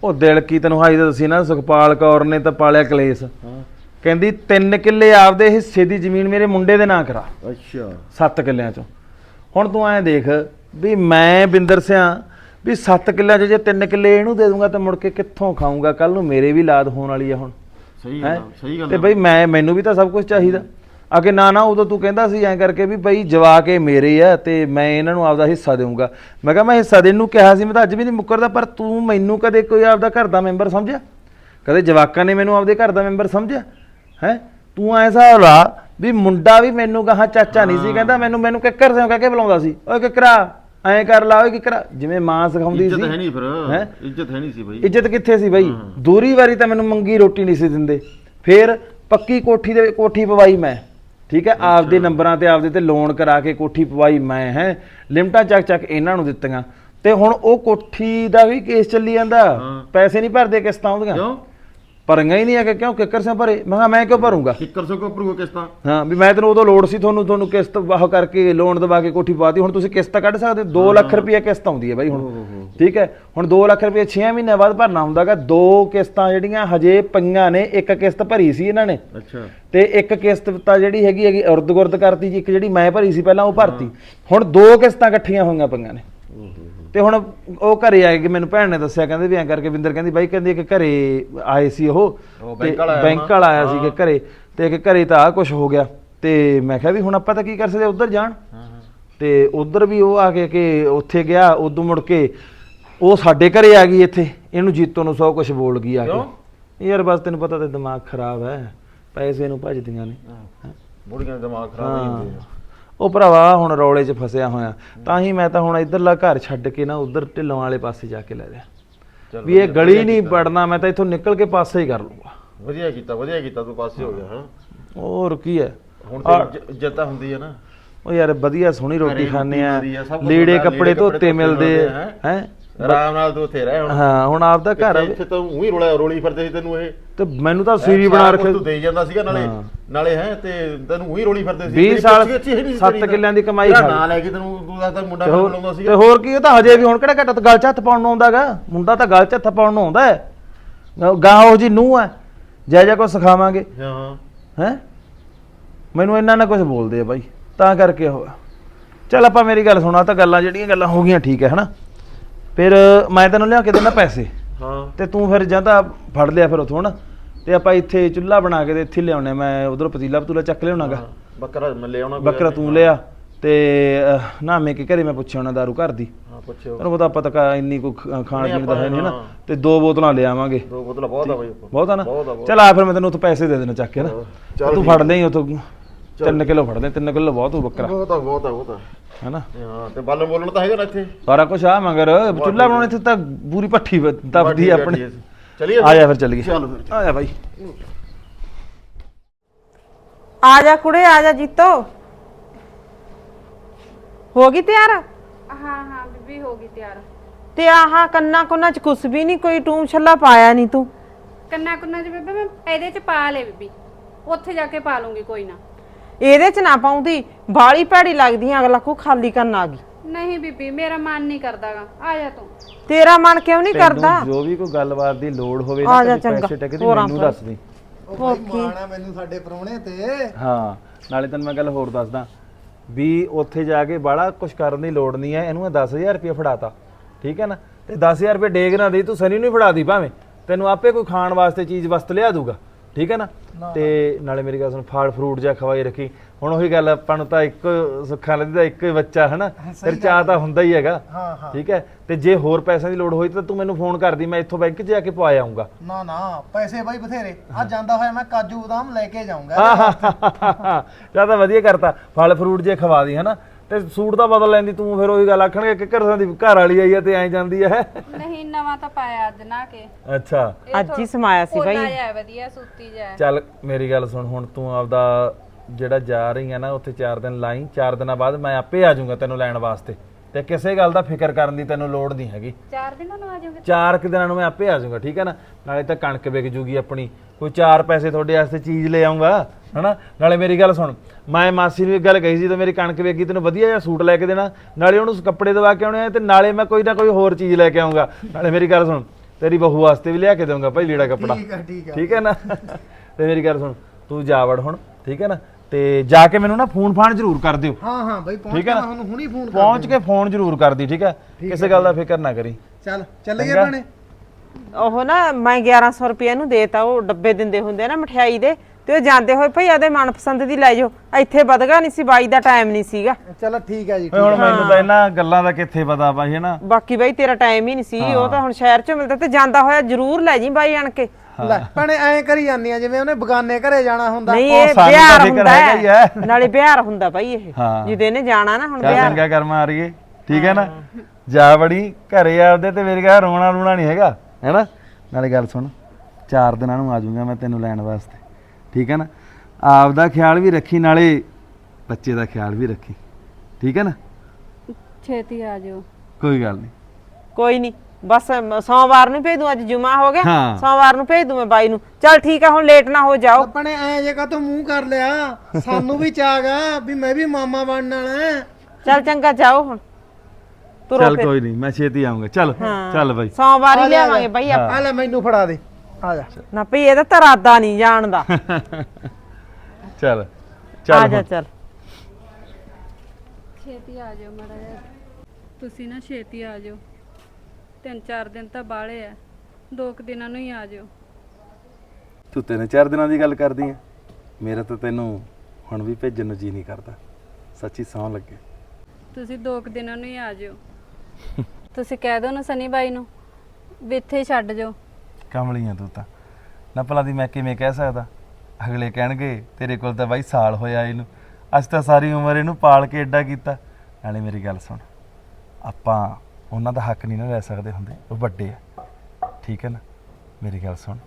Speaker 2: ਉਹ ਦਿਲ ਕੀ ਤੈਨੂੰ ਹਾਈ ਤਾਂ ਦੱਸੀ ਨਾ ਸੁਖਪਾਲ ਕੌਰ ਨੇ ਤਾਂ ਪਾਲਿਆ ਕਲੇਸ਼।
Speaker 6: ਹਾਂ।
Speaker 2: ਕਹਿੰਦੀ ਤਿੰਨ ਕਿੱਲੇ ਆਪਦੇ ਹਿੱਸੇ ਦੀ ਜ਼ਮੀਨ ਮੇਰੇ ਮੁੰਡੇ ਦੇ ਨਾਂ ਕਰਾ।
Speaker 6: ਅੱਛਾ।
Speaker 2: 7 ਕਿੱਲਿਆਂ ਚੋਂ। ਹੁਣ ਤੂੰ ਐਂ ਦੇਖ ਵੀ ਮੈਂ ਬਿੰਦਰ ਸਿਆਂ ਵੀ 7 ਕਿੱਲਿਆਂ 'ਚ ਜੇ 3 ਕਿੱਲੇ ਇਹਨੂੰ ਦੇ ਦੂੰਗਾ ਤਾਂ ਮੁੜ ਕੇ ਕਿੱਥੋਂ ਖਾਊਂਗਾ? ਕੱਲ ਨੂੰ ਮੇਰੇ ਵੀ ਲਾਦ ਹੋਣ ਵਾਲੀ ਆ ਹੁਣ।
Speaker 6: ਸਹੀ? ਗੱਲ ਆ, ਸਹੀ ਗੱਲ
Speaker 2: ਤੇ
Speaker 6: ਆ।
Speaker 2: ਬਈ ਮੈਂ ਮੈਨੂੰ ਵੀ ਤਾਂ ਸਭ ਕੁਝ ਚਾਹੀਦਾ। ਅਗੇ ਨਾ ਨਾ ਉਦੋਂ ਤੂੰ ਕਹਿੰਦਾ ਸੀ ਐਂ ਕਰਕੇ ਵੀ ਬਈ ਜਵਾਕ ਇਹ ਮੇਰੇ ਆ ਤੇ ਮੈਂ ਇਹਨਾਂ ਨੂੰ ਆਪਦਾ ਹਿੱਸਾ ਦੇਵਾਂਗਾ ਮੈਂ ਕਿਹਾ ਮੈਂ ਹਿੱਸਾ ਦੇਣ ਨੂੰ ਕਿਹਾ ਸੀ ਮੈਂ ਤਾਂ ਅੱਜ ਵੀ ਨਹੀਂ ਮੁੱਕਰਦਾ ਪਰ ਤੂੰ ਮੈਨੂੰ ਕਦੇ ਕੋਈ ਆਪਦਾ ਘਰ ਦਾ ਮੈਂਬਰ ਸਮਝਿਆ? ਕਦੇ ਜਵਾਕਾਂ ਨੇ ਮੈਨੂੰ ਆਪਦੇ ਘਰ ਦਾ ਮੈਂਬਰ ਸਮਝਿਆ? ਹੈ? ਤੂੰ ਐਸਾ ਲਾ ਵੀ ਮੁੰਡਾ ਵੀ ਮੈਨੂੰ ਕਹਾ ਚਾਚਾ ਨਹੀਂ ਸੀ ਕਹਿੰਦਾ ਮੈਨੂੰ ਮੈਨੂੰ ਕਿੱਕਰ ਸਿਓ ਕਹਿ ਕੇ ਬੁਲਾਉਂਦਾ ਸੀ। ਓਏ ਕਿੱਕਰਾ ਐਂ ਕਰ ਲਾ ਓਏ ਕਿੱਕਰਾ। ਜਿਵੇਂ ਮਾਂ ਸਿਖਾਉਂਦੀ
Speaker 6: ਇੱਜ਼ਤ
Speaker 2: ਸੀ
Speaker 6: ਹੈ ਨਹੀਂ ਫਿਰ।
Speaker 2: ਹੈਂ?
Speaker 6: ਇੱਜ਼ਤ ਹੈ ਨਹੀਂ ਸੀ ਬਈ।
Speaker 2: ਇੱਜ਼ਤ ਕਿੱਥੇ ਸੀ ਬਈ? ਦੂਰੀ ਵਾਰੀ ਤਾਂ ਮੈਨੂੰ ਮੰਗੀ ਰੋਟੀ ਨਹੀਂ ਸੀ ਦਿੰਦੇ। ਫਿਰ ਪੱਕੀ ਕੋਠੀ ਦੇ ਕੋਠੀ ਪਵਾਈ ਮੈਂ। ਠੀਕ ਹੈ? ਆਪਦੇ ਨੰਬਰਾਂ ਤੇ ਆਪਦੇ ਤੇ ਲੋਨ ਕਰਾ ਕੇ ਕੋਠੀ ਪਵਾਈ ਮੈਂ ਹੈ? ਲਿਮਟਾਂ ਚੱਕ ਚੱਕ ਇਹਨਾਂ ਨੂੰ ਦਿੱਤੀਆਂ। ਤੇ ਹੁਣ ਉਹ ਕੋਠੀ ਦਾ ਵੀ ਕੇਸ ਚੱਲੀ ਜਾਂਦਾ। ਪੈਸੇ ਨਹੀਂ ਭਰਦੇ ਕਿਸ਼ਤਾਂ ਉਹਦੀਆਂ।
Speaker 6: ਕਿਉਂ?
Speaker 2: ਭਰੀਆਂ ਹੀ ਨਹੀਂ ਆ ਕਿ ਕਿਉਂ ਕਿੱਕਰ ਸਿਆਂ ਭਰੇ? ਮੈਂ ਕਿਹਾ ਮੈਂ ਕਿਉਂ ਭਰੂੰਗਾ?
Speaker 6: ਕਿੱਕਰ ਸੋ ਕੋ ਭਰੂ ਕਿਸ਼ਤਾਂ?
Speaker 2: ਹਾਂ ਵੀ ਮੈਂ ਤੈਨੂੰ ਉਦੋਂ ਲੋੜ ਸੀ ਤੁਹਾਨੂੰ ਤੁਹਾਨੂੰ ਕਿਸ਼ਤ ਬਾਹ ਕਰਕੇ ਲੋਨ ਦਵਾ ਕੇ ਕੋਠੀ ਪਾਤੀ ਹੁਣ ਤੁਸੀਂ ਕਿਸ਼ਤ ਕੱਢ ਸਕਦੇ 2 ਲੱਖ ਰੁਪਏ ਕਿਸ਼ਤ ਆਉਂਦੀ ਹੈ ਬਾਈ ਹੁਣ। ਠੀਕ ਹੈ? ਹੁਣ 2 ਲੱਖ ਰੁਪਏ 6 ਮਹੀਨਿਆਂ ਬਾਅਦ ਭਰਨਾ ਹੁੰਦਾਗਾ। ਦੋ ਕਿਸ਼ਤਾਂ ਜਿਹੜੀਆਂ ਹਜੇ ਪਈਆਂ ਨੇ ਇੱਕ ਕਿਸ਼ਤ ਭਰੀ ਸੀ ਇਹਨਾਂ ਨੇ।
Speaker 6: ਅੱਛਾ।
Speaker 2: ਤੇ ਇੱਕ ਕਿਸ਼ਤ ਤਾਂ ਜਿਹੜੀ ਹੈਗੀ ਹੈਗੀ ਉਰਦ ਗੁਰਦ ਕਰਤੀ ਜੀ। ਇੱਕ ਜਿਹੜੀ ਮੈਂ ਭਰੀ ਸੀ ਪਹਿਲਾਂ ਉਹ ਭਰਤੀ। ਹੁਣ ਦੋ ਕਿਸ਼ਤਾਂ ਇਕੱਠੀਆਂ ਹੋਈਆਂ ਪਈਆਂ ਨੇ। ਤੇ ਹੁਣ ਉਹ ਘਰੇ ਆਏ ਕਿ ਮੈਨੂੰ ਭੈਣ ਨੇ ਦੱਸਿਆ ਕਹਿੰਦੇ ਵੀ ਐਂ ਕਰਕੇ ਵਿੰਦਰ ਕਹਿੰਦੀ ਬਾਈ ਕਹਿੰਦੀ ਕਿ ਘਰੇ ਆਏ ਸੀ ਉਹ
Speaker 6: ਬੈਂਕ ਵਾਲਾ ਆਇਆ
Speaker 2: ਬੈਂਕ
Speaker 6: ਹੋਣਾ।
Speaker 2: ਵਾਲਾ ਆਇਆ ਸੀ ਕਿ ਘਰੇ ਤੇ ਕਿ ਘਰੇ ਤਾਂ ਆ ਕੁਝ ਹੋ ਗਿਆ। ਤੇ ਮੈਂ ਕਿਹਾ ਵੀ ਹੁਣ ਆਪਾਂ ਤਾਂ ਕੀ ਕਰ ਸਕਦੇ ਉਧਰ ਜਾਣ। ਤੇ ਉਧਰ ਵੀ ਉਹ ਆ ਕੇ ਕਿ ਉੱਥੇ ਗਿਆ ਉਦੋਂ ਮੁੜ ਕੇ ਉਹ ਸਾਡੇ ਘਰੇ ਆ ਗਈ ਇੱਥੇ ਇਹਨੂੰ ਜੀਤੋ ਨੂੰ ਸੌ ਕੁਝ ਬੋਲ ਗਈ ਆ ਕੇ। ਯਾਰ ਬਸ ਤੈਨੂੰ ਪਤਾ ਤੇ ਦਿਮਾਗ ਖਰਾਬ ਹੈ ਪੈਸੇ ਨੂੰ ਭੱਜਦੀਆਂ ਨੇ।
Speaker 6: ਬੁੜੀਆਂ ਦਾ ਦਿਮਾਗ ਖਰਾਬ ਹੋ ਜਾਂਦੇ ਆ।
Speaker 2: ਉਹ ਭਰਾਵਾ ਹੁਣ ਰੌਲੇ 'ਚ ਫਸਿਆ ਹੋਇਆ। ਤਾਂ ਹੀ ਮੈਂ ਤਾਂ ਹੁਣ ਇਧਰਲਾ ਘਰ ਛੱਡ ਕੇ ਨਾ ਉਧਰ ਢਿੱਲੋਂ ਵਾਲੇ ਪਾਸੇ ਜਾ ਕੇ ਲੈ ਲਿਆ। ਵੀ ਇਹ ਗਲੀ ਨਹੀਂ। ਪੜਨਾ ਮੈਂ ਤਾਂ ਇੱਥੋਂ ਨਿਕਲ ਕੇ ਪਾਸੇ ਹੀ ਕਰ ਲੂੰਗਾ
Speaker 6: ਵਧੀਆ ਕੀਤਾ ਵਧੀਆ ਕੀਤਾ ਤੂੰ ਪਾਸੇ ਹੋ ਗਿਆ ਹਾਂ।
Speaker 2: ਹੋਰ ਕੀ ਹੈ?
Speaker 6: ਹੁਣ ਤੇ ਇੱਜ- ਇੱਜ਼ਤ ਤਾਂ ਹੁੰਦੀ ਹੈ ਨਾ।
Speaker 2: ਉਹ ਯਾਰ ਵਧੀਆ ਸੋਹਣੀ ਰੋਟੀ ਖਾਂਦੇ ਆ। ਲੀੜੇ ਕੱਪੜੇ ਧੋਤੇ ਮਿਲਦੇ ਹੈ?
Speaker 6: ਆਰਾਮ ਨਾਲ ਤੂੰ ਉੱਥੇ ਰਹਿ ਹੁਣ।
Speaker 2: ਹਾਂ ਹੁਣ ਆਪਦਾ ਘਰ ਆ
Speaker 6: ਇੱਥੇ ਤਾਂ ਉਹੀ ਰੋਲਾ ਰੋਲੀ ਫਿਰਦੇ ਸੀ ਤੈਨੂੰ ਇਹ।
Speaker 2: ਤੇ ਮੈਨੂੰ ਤਾਂ ਸੀਰੀ ਬਣਾ ਰੱਖੇ
Speaker 6: ਤੂੰ ਦੇ ਜਾਂਦਾ ਸੀਗਾ ਨਾਲੇ। ਨਾਲੇ ਹੈ ਤੇ ਤੈਨੂੰ ਉਹੀ ਰੋਲੀ ਫਿਰਦੇ ਸੀ।
Speaker 2: 20
Speaker 6: ਤੇਰੀ
Speaker 2: ਸਾਲ,
Speaker 6: ਸੀ
Speaker 2: ਸੱਤ
Speaker 6: ਤਾਂ।
Speaker 2: ਕਿੱਲਿਆਂ ਦੀ ਕਮਾਈ ਖਾ ਲਈ।
Speaker 6: ਨਾਂ ਲੈ ਕੇ ਤੈਨੂੰ ਤੂੰ ਦੱਸਦਾ ਮੁੰਡਾ
Speaker 2: ਤੇ ਹੋਰ
Speaker 6: ਬੁਲਾਉਂਦਾ
Speaker 2: ਤੇ
Speaker 6: ਸੀਗਾ
Speaker 2: ਹੋਰ ਕੀ ਉਹ ਤਾਂ ਹਜੇ ਵੀ ਹੁਣ ਕਿਹੜਾ ਘੱਟ ਗਲ 'ਚ ਹੱਥ ਪਾਉਣ ਨੂੰ ਆਉਂਦਾਗਾ ਮੁੰਡਾ ਤਾਂ ਗਲ 'ਚ ਹੱਥ ਪਾਉਣ ਨੂੰ ਆਉਂਦਾ ਹੈ। ਗਾਹ ਉਹ ਜੀ ਨੂੰ ਹੈ। ਜੈ ਜੈ ਕੋ ਸਿਖਾਵਾਂਗੇ।
Speaker 6: ਹਾਂ। ਹਾਂ?
Speaker 2: ਮੈਨੂੰ ਇਹਨਾਂ ਨਾਲ ਕੁਝ ਬੋਲਦੇ ਆ ਬਾਈ। ਤਾਂ ਕਰਕੇ ਉਹ ਚੱਲ ਆਪਾਂ ਮੇਰੀ ਗੱਲ ਸੁਣਾ ਤਾਂ ਗੱਲਾਂ ਜਿਹੜੀਆਂ ਗੱਲਾਂ ਹੋ ਗਈਆਂ ਠੀਕ ਹੈ ਹਨਾ? ਫਿਰ ਮੈਂ ਤੈਨੂੰ ਲਿਆ ਕੇ ਦਿੰਦਾ ਪੈਸੇ।
Speaker 6: ਹਾਂ।
Speaker 2: ਤੇ ਤੂੰ ਫਿਰ ਜਾਂ ਤਾਂ ਫੜ ਲਿਆ ਫਿਰ ਉਥੋਂ ਨਾ ਤੇ ਆਪਾਂ ਇੱਥੇ ਚੁੱਲ੍ਹਾ ਬਣਾ ਕੇ ਤੇ ਇੱਥੇ ਲਿਆਉਣੇ ਮੈਂ ਉਧਰੋਂ ਪਤੀਲਾ ਪਤੂਲਾ ਚੱਕ ਲਿਆਉਣਾਗਾ
Speaker 6: ਬੱਕਰਾ ਮੈਂ ਲੈ ਆਉਣਾ ਕੋਈ
Speaker 2: ਬੱਕਰਾ ਤੂੰ। ਲਿਆ। ਤੇ ਅਹ, ਨਾਮੇ ਕੇ ਘਰੇ ਮੈਂ ਪੁੱਛਿਆ ਉਹਨਾਂ ਦਾਰੂ ਘਰ ਦੀ।
Speaker 6: ਹਾਂ ਪੁੱਛਿਓ।
Speaker 2: ਤੈਨੂੰ ਪਤਾ ਆਪਾਂ ਤਾਂ ਇੰਨੀ ਕੋ ਖਾਣ ਪੀਣ ਦਾ ਹੈ ਨਹੀਂ ਨਾ। ਤੇ ਦੋ ਬੋਤਲਾਂ ਲੈ ਆਵਾਂਗੇ।
Speaker 6: ਦੋ ਬੋਤਲਾਂ ਬਹੁਤ ਆ ਬਾਈ
Speaker 2: ਬਹੁਤ ਆ ਨਾ। ਚੱਲ ਆ ਫਿਰ ਮੈਂ ਤੈਨੂੰ ਉੱਥੇ ਪੈਸੇ ਦੇ ਦੇਣਾ ਚੱਕ ਕੇ ਨਾ। ਤੂੰ ਫੜ ਲਈ ਉਥੋਂ। 3 ਕਿਲੋ ਫੜ ਲੈ 3 ਕਿਲੋ ਬਹੁਤ ਹੋ ਬੱਕਰਾ।
Speaker 6: ਬਹੁਤ ਆ ਬਹੁਤ ਆ ਬਹੁਤ ਆ।
Speaker 2: ਹੈਨਾ?
Speaker 6: ਹਾਂ ਤੇ ਬਾਲਣ ਬੋਲਣ ਤਾਂ ਹੈਗਾ ਨਾ ਇੱਥੇ।
Speaker 2: ਸਾਰਾ ਕੁਝ ਆ ਮਗਰ ਚੁੱਲ੍ਹਾ ਬਣਾਉਣੇ ਇੱਥੇ ਤਾਂ ਪੂਰੀ ਪੱਠੀ ਵ- ਤਪਦੀ ਆਪਣੀ।
Speaker 6: ਚਲਿਏ
Speaker 2: ਆ ਜਾ ਫਿਰ ਚੱਲੀਏ।
Speaker 6: ਚੱਲ ਫਿਰ
Speaker 2: ਆ ਜਾ ਬਾਈ।
Speaker 3: ਆ ਜਾ ਕੁੜੇ ਆ ਜਾ ਜੀਤੋ। ਹੋ ਗਈ ਤਿਆਰ?
Speaker 4: ਹਾਂ ਹਾਂ ਬੀਬੀ ਹੋ ਗਈ ਤਿਆਰ।
Speaker 3: ਤੇ ਆਹਾ ਕੰਨਾ ਕੁੰਨਾ ਚ ਕੁਛ ਵੀ ਨਹੀਂ ਕੋਈ ਟੂਮ ਛੱਲਾ ਪਾਇਆ ਨਹੀਂ ਤੂੰ?
Speaker 4: ਕੰਨਾ ਕੁੰਨਾ ਚ ਬੇਬੇ ਮੈਂ ਇਹਦੇ ਚ ਪਾ ਲੇ ਬੀਬੀ। ਉੱਥੇ ਜਾ ਕੇ ਪਾ ਲੂੰਗੀ ਕੋਈ ਨਾ।
Speaker 3: ਇਹਦੇ ਚ ਨਾ ਪਾਉਂਦੀ ਬਾਲੀ ਭੈੜੀ ਲੱਗਦੀ ਆ, ਅਗਲਾ ਕੋ ਖਾਲੀ ਕਰਨ ਆ ਗਈ।
Speaker 4: ਨਹੀਂ ਬੀਬੀ ਮੇਰਾ ਮਨ ਨਹੀਂ ਕਰਦਾਗਾ। ਆ ਜਾ ਤੂੰ।
Speaker 3: ਤੇਰਾ ਮਨ ਕਿਉਂ ਨਹੀਂ ਕਰਦਾ?
Speaker 2: ਜੋ ਵੀ ਕੋਈ ਗੱਲਬਾਤ ਦੀ ਲੋੜ ਹੋਵੇ
Speaker 3: ਆ
Speaker 2: ਨਾ
Speaker 3: ਜਾ
Speaker 2: ਕਦੇ ਪੈਸੇ ਟਕੇ
Speaker 3: ਹੋਰਾਂ
Speaker 2: ਮੈਨੂੰ। ਦੱਸ ਦੇ।
Speaker 1: ਉਹ ਮਾਣਾ ਮੈਨੂੰ ਸਾਡੇ ਪ੍ਰਾਹੁਣੇ ਤੇ।
Speaker 2: ਹਾਂ ਨਾਲੇ ਤੈਨੂੰ ਮੈਂ ਗੱਲ ਹੋਰ ਦੱਸਦਾ। ਵੀ ਉੱਥੇ ਜਾ ਕੇ ਬਾਹਲਾ ਕੁਝ ਕਰਨ ਦੀ ਲੋੜ ਨਹੀਂ ਹੈ ਇਹਨੂੰ ਮੈਂ 10000 ਰੁਪਏ ਫੜਾਤਾ। ਠੀਕ ਹੈ ਨਾ? ਤੇ 10000 ਰੁਪਏ ਡੇਗ ਨਾ ਦੇ ਤੂੰ ਸਨੀ ਨੂੰ ਹੀ ਫੜਾ ਦੀ ਭਾਵੇਂ। ਤੈਨੂੰ ਆਪੇ ਕੋਈ ਖਾਣ ਵਾਸਤੇ ਚੀਜ਼ ਵਸਤ ਲਿਆ ਦੂਗਾ ਠੀਕ ਹੈ ਨਾ ਤੇ ਨਾਲੇ ਮੇਰੀ ਗੱਲ ਸੁਣ ਫਲ ਫਰੂਟ ਜਾਂ ਖਵਾਈ ਰੱਖੀ ਹੁਣ ਉਹੀ ਗੱਲ ਆਪਾਂ ਨੂੰ ਤਾਂ ਇੱਕ ਸੁੱਖਾਂ ਲੱਦੀ ਦਾ ਇੱਕੋ ਹੀ ਬੱਚਾ ਹੈ ਨਾ ਫਿਰ ਚਾਹ ਤਾਂ ਹੁੰਦਾ ਹੀ ਹੈਗਾ ਠੀਕ ਹੈ ਤੇ ਜੇ ਹੋਰ ਪੈਸਿਆਂ ਦੀ ਲੋੜ ਹੋਈ ਤਾਂ ਤੂੰ ਮੈਨੂੰ ਫੋਨ ਕਰਦੀ ਮੈਂ ਇੱਥੋਂ ਬੈਂਕ 'ਚ ਜਾ ਕੇ ਪਵਾ ਆਉਂਗਾ
Speaker 1: ਨਾ ਨਾ ਪੈਸੇ ਬਾਈ ਬਥੇਰੇ ਆ ਜਾਂਦਾ ਹੋਇਆ ਮੈਂ ਕਾਜੂ ਬਦਾਮ ਲੈ ਕੇ ਜਾਊਂਗਾ
Speaker 2: ਜਾਂ ਤਾਂ ਵਧੀਆ ਕਰਤਾ ਫਲ ਫਰੂਟ ਜੇ ਖਵਾ ਦੀ ਹਨਾ ਤੇ ਸੂਟ ਦਾ ਬਦਲ ਲੈਂਦੀ ਤੂੰ ਫਿਰ ਉਹੀ ਗੱਲ ਆਖਣਗੇ ਕਿ ਘਰ ਦੀ ਘਰ ਵਾਲੀ ਆਈ ਆ ਤੇ ਐਂ ਜਾਂਦੀ ਹੈ
Speaker 4: ਨਹੀਂ ਨਵਾਂ ਤਾਂ ਪਾਇਆ ਅੱਜ ਨਾ ਕੇ।
Speaker 2: ਅੱਛਾ।
Speaker 3: ਅੱਜ ਹੀ ਸਮਾਇਆ ਸੀ ਬਾਈ।
Speaker 4: ਜਾ ਵਧੀਆ ਸੂਤੀ ਜਾ
Speaker 2: ਚੱਲ ਮੇਰੀ ਗੱਲ ਸੁਣ ਹੁਣ ਤੂੰ ਆਪਦਾ ਜਿਹੜਾ ਜਾ ਰਹੀ ਆ ਨਾ ਉੱਥੇ 4 ਦਿਨ ਲਾਈ 4 ਦਿਨਾਂ ਬਾਅਦ ਮੈਂ ਆਪੇ ਆ ਜਾਊਂਗਾ ਤੈਨੂੰ ਲੈਣ ਵਾਸਤੇ। ਤੇ ਕਿਸੇ ਗੱਲ ਦਾ ਫਿਕਰ ਕਰਨ ਦੀ ਤੈਨੂੰ ਲੋੜ ਨਹੀਂ ਹੈਗੀ।
Speaker 4: ਚਾਰ ਦਿਨਾਂ ਨੂੰ ਆ ਜਾਓਗੇ?
Speaker 2: ਚਾਰ ਕੁ ਦਿਨਾਂ ਨੂੰ ਮੈਂ ਆਪੇ ਆ ਜਾਊਂਗਾ ਠੀਕ ਹੈ ਨਾ? ਨਾਲੇ ਤਾਂ ਕਣਕ ਵਿਕ ਜੂਗੀ ਆਪਣੀ। ਕੋਈ ਚਾਰ ਪੈਸੇ ਤੁਹਾਡੇ ਵਾਸਤੇ ਚੀਜ਼ ਲੈ ਆਉਂਗਾ ਹਨਾ? ਨਾਲੇ ਮੇਰੀ ਗੱਲ ਸੁਣ ਮੈਂ ਮਾਸੀ ਨੂੰ ਇੱਕ ਗੱਲ ਕਹੀ ਸੀ ਤੇ ਮੇਰੀ ਕਣਕ ਵੇਗੀ ਤੈਨੂੰ ਵਧੀਆ ਜਿਹਾ ਸੂਟ ਲੈ ਕੇ ਦੇਣਾ। ਨਾਲੇ ਉਹਨੂੰ ਕੱਪੜੇ ਦਵਾ ਕੇ ਆਉਣੇ ਆ ਤੇ ਨਾਲੇ ਮੈਂ ਕੋਈ ਨਾ ਕੋਈ ਹੋਰ ਚੀਜ਼ ਲੈ ਕੇ ਆਉਂਗਾ ਨਾਲੇ ਮੇਰੀ ਗੱਲ ਸੁਣ ਤੇਰੀ ਬਹੂ ਵਾਸਤੇ ਵੀ ਲਿਆ ਕੇ ਦੇਵਾਂਗਾ ਭਾਈ ਲੀੜਾ ਕੱਪੜਾ।
Speaker 1: ਠੀਕ ਆ ਠੀਕ ਆ।
Speaker 2: ਠੀਕ ਹੈ ਨਾ? ਤੇ ਮੇਰੀ ਗੱਲ ਸੁਣ ਤੂੰ ਜਾ ਵੜ ਹੁਣ ਠੀਕ ਹੈ ਨਾ? ਤੇ ਜਾ ਕੇ ਮੈਨੂੰ ਨਾ ਫੋਨ ਫਾਨ ਜ਼ਰੂਰ ਕਰ ਦਿਓ।
Speaker 1: ਹਾਂ ਹਾਂ ਬਾਈ ਪਹੁੰਚ
Speaker 2: ਠੀਕ ਹੈ
Speaker 1: ਗਿਆ
Speaker 2: ਨਾ?
Speaker 1: ਹੁਣੀ ਫੋਨ ਕਰ
Speaker 2: ਪਹੁੰਚ ਕੇ ਫੋਨ ਜ਼ਰੂਰ ਕਰਦੀ ਠੀਕ ਹੈ? ਕਿਸੇ ਗੱਲ ਦਾ ਫਿਕਰ ਨਾ ਕਰੀ।
Speaker 1: ਚੱਲ ਚੱਲ ਗਏ
Speaker 2: ਚੰਗਾ।
Speaker 1: ਭੈਣੇ।
Speaker 3: ਉਹ ਨਾ ਮੈਂ 1100 ਰੁਪਏ ਨੂੰ ਦੇਤਾ ਉਹ ਡੱਬੇ ਦਿੰਦੇ ਹੁੰਦੇ ਆ ਨਾ ਮਠਿਆਈ ਦੇ ਤੇ ਉਹ ਜਾਂਦੇ ਹੋਏ ਭਈ ਆਦੇ ਮਨਪਸੰਦ ਦੀ ਲੈ ਜਾਓ। ਇੱਥੇ ਵਧਗਾ ਨਹੀਂ ਸੀ ਬਾਈ ਦਾ ਟਾਈਮ ਨਹੀਂ ਸੀਗਾ।
Speaker 1: ਚਲੋ ਠੀਕ ਹੈ ਜੀ
Speaker 2: ਓਏ ਹੁਣ ਮੈਨੂੰ ਤਾਂ ਇਹਨਾਂ ਗੱਲਾਂ ਦਾ ਕਿੱਥੇ ਪਤਾ ਬਾਈ ਹੈ ਨਾ?
Speaker 3: ਬਾਕੀ ਬਾਈ ਤੇਰਾ ਟਾਈਮ ਹੀ ਨਹੀਂ ਸੀ ਉਹ ਤਾਂ ਹੁਣ ਸ਼ਹਿਰ ਚੋਂ ਮਿਲਦਾ ਤੇ ਜਾਂਦਾ ਹੋਇਆ ਜ਼ਰੂਰ ਲੈ ਜੀ ਬਾਈ ਆਣ ਕੇ।
Speaker 1: ਲੈ ਭੈਣੇ ਐਂ ਕਰੀ ਜਾਂਦੀ ਆ ਜਿਵੇਂ ਉਹਨੇ ਬਗਾਨੇ ਘਰੇ ਜਾਣਾ ਹੁੰਦਾ।
Speaker 3: ਨਹੀਂ
Speaker 2: ਉਹ
Speaker 3: ਇਹ
Speaker 2: ਸਾਨੂੰ ਤਾਂ
Speaker 3: ਬਿਹਾਰ
Speaker 2: ਫਿਕਰ
Speaker 3: ਹੁੰਦਾ
Speaker 2: ਹੈਗਾ ਹੀ
Speaker 3: ਹੈ।
Speaker 2: ਹੈ।
Speaker 3: ਨਾਲੇ ਬਿਹਾਰ ਹੁੰਦਾ ਬਾਈ ਇਹ।
Speaker 2: ਹਾਂ।
Speaker 3: ਜਿਹਦੇ ਨੇ ਜਾਣਾ ਨਾ ਹੁਣ
Speaker 2: ਚੱਲ
Speaker 3: ਬਿਹਾਰ
Speaker 2: ਚੰਗਾ ਕਰਮ ਆ ਰਹੀਏ ਠੀਕ ਹੈ ਨਾ? ਜਾ ਬੜੀ ਘਰੇ ਆਪਦੇ ਤੇ ਮੇਰੇ ਘਰ ਰੋਣਾ ਰੂਣਾ ਨਹੀਂ ਹੈਗਾ ਹੈਨਾ? ਨਾਲੇ ਗੱਲ ਸੁਣ ਚਾਰ ਦਿਨਾਂ ਨੂੰ ਆ ਜਾਊਂਗਾ ਮੈਂ ਤੈਨੂੰ ਲੈਣ ਵਾਸਤੇ। ਠੀਕ ਹੈ ਨਾ? ਆਪਦਾ ਖਿਆਲ ਵੀ ਰੱਖੀ ਨਾਲੇ ਬੱਚੇ ਦਾ ਖਿਆਲ ਵੀ ਰੱਖੀ। ਠੀਕ ਹੈ ਨਾ?
Speaker 4: ਛੇਤੀ ਆ ਜਾਓ
Speaker 2: ਕੋਈ ਗੱਲ ਨਹੀਂ।
Speaker 3: ਕੋਈ ਨਹੀਂ। ਬਸ ਮ- ਸੋਮਵਾਰ ਨੂੰ ਭੇਜ ਦੂੰ ਅੱਜ ਜੁਮਾ ਹੋ ਗਿਆ।
Speaker 2: ਹਾਂ।
Speaker 3: ਸੋਮਵਾਰ ਨੂੰ ਭੇਜ ਦੂੰ ਮੈਂ ਬਾਈ ਨੂੰ। ਚੱਲ ਠੀਕ ਆ ਹੁਣ ਲੇਟ ਨਾ ਹੋ ਜਾਓ।
Speaker 1: ਆਪਣੇ ਐ ਜੇ ਕਾ ਮੂੰਹ ਕਰ ਲਿਆ ਸਾਨੂੰ ਵੀ ਚਾਗਾ ਵੀ ਮੈਂ ਵੀ ਮਾਮਾ ਬਣਨ ਵਾਲਾ।
Speaker 3: ਚੱਲ ਚੰਗਾ ਜਾਓ ਹੁਣ। ਤੁਰੋ
Speaker 2: ਚੱਲ
Speaker 3: ਫਿਰ।
Speaker 2: ਕੋਈ ਨਹੀਂ ਮੈਂ ਛੇਤੀ ਆਉਂਗਾ ਚੱਲ ਚੱਲ ਬਾਈ।
Speaker 3: ਸੋਮਵਾਰ ਹੀ ਲਿਆਵਾਂਗੇ। ਬਾਈ ਆਪਾਂ।
Speaker 1: ਆ ਲੈ ਮੈਨੂੰ ਫੜਾ ਦੇ। ਆ ਜਾ।
Speaker 3: ਨਾ ਭਈ ਇਹਦਾ ਤਾਂ ਇਰਾਦਾ ਨਹੀਂ ਜਾਣ ਦਾ।
Speaker 2: ਚੱਲ
Speaker 3: ਆ
Speaker 2: ਚੱਲ
Speaker 3: ਜਾ
Speaker 2: ਹੁਣ।
Speaker 3: ਚੱਲ।
Speaker 4: ਛੇਤੀ ਆ ਜਾਓ ਮਾੜਾ ਤੁਸੀਂ ਨਾ ਛੇਤੀ ਆ ਜਾਓ ਤਿੰਨ ਚਾਰ ਦਿਨ ਤਾਂ ਬਾਲੇ ਆ। ਦੋ ਕੁ ਦਿਨਾਂ ਨੂੰ ਹੀ ਆ ਜਾਓ।
Speaker 2: ਤੂੰ ਤਿੰਨ ਚਾਰ ਦਿਨਾਂ ਦੀ ਗੱਲ ਕਰਦੀ ਆ? ਮੇਰਾ ਤਾਂ ਤੈਨੂੰ ਹੁਣ ਵੀ ਭੇਜਣ ਨੂੰ ਜੀ ਨਹੀਂ ਕਰਦਾ। ਸੱਚੀ ਸੌਂ ਲੱਗੇ।
Speaker 4: ਤੁਸੀਂ ਦੋ ਕੁ ਦਿਨਾਂ ਨੂੰ ਹੀ ਆ ਜਾਓ। ਤੁਸੀਂ ਕਹਿ ਦਿਓ ਨਾ ਸਨੀ ਬਾਈ ਨੂੰ ਵੀ ਇੱਥੇ ਹੀ ਛੱਡ ਜਾਓ।
Speaker 2: ਕਮਲੀ ਆ ਤੂੰ ਤਾਂ। ਨਾ ਭਲਾ ਦੀ ਮੈਂ ਕਿਵੇਂ ਕਹਿ ਸਕਦਾ? ਅਗਲੇ ਕਹਿਣਗੇ ਤੇਰੇ ਕੋਲ ਤਾਂ ਬਾਈ ਸਾਲ ਹੋਇਆ ਇਹਨੂੰ। ਅੱਜ ਤਾਂ ਸਾਰੀ ਉਮਰ ਇਹਨੂੰ ਪਾਲ ਕੇ ਐਡਾ ਕੀਤਾ। ਨਾਲੇ ਮੇਰੀ ਗੱਲ ਸੁਣ। ਆਪਾਂ ਉਹਨਾਂ ਦਾ ਹੱਕ ਨਹੀਂ ਨਾ ਲੈ ਸਕਦੇ ਹੁੰਦੇ ਉਹ ਵੱਡੇ ਆ। ਠੀਕ ਹੈ ਨਾ? ਮੇਰੀ ਗੱਲ ਸੁਣ।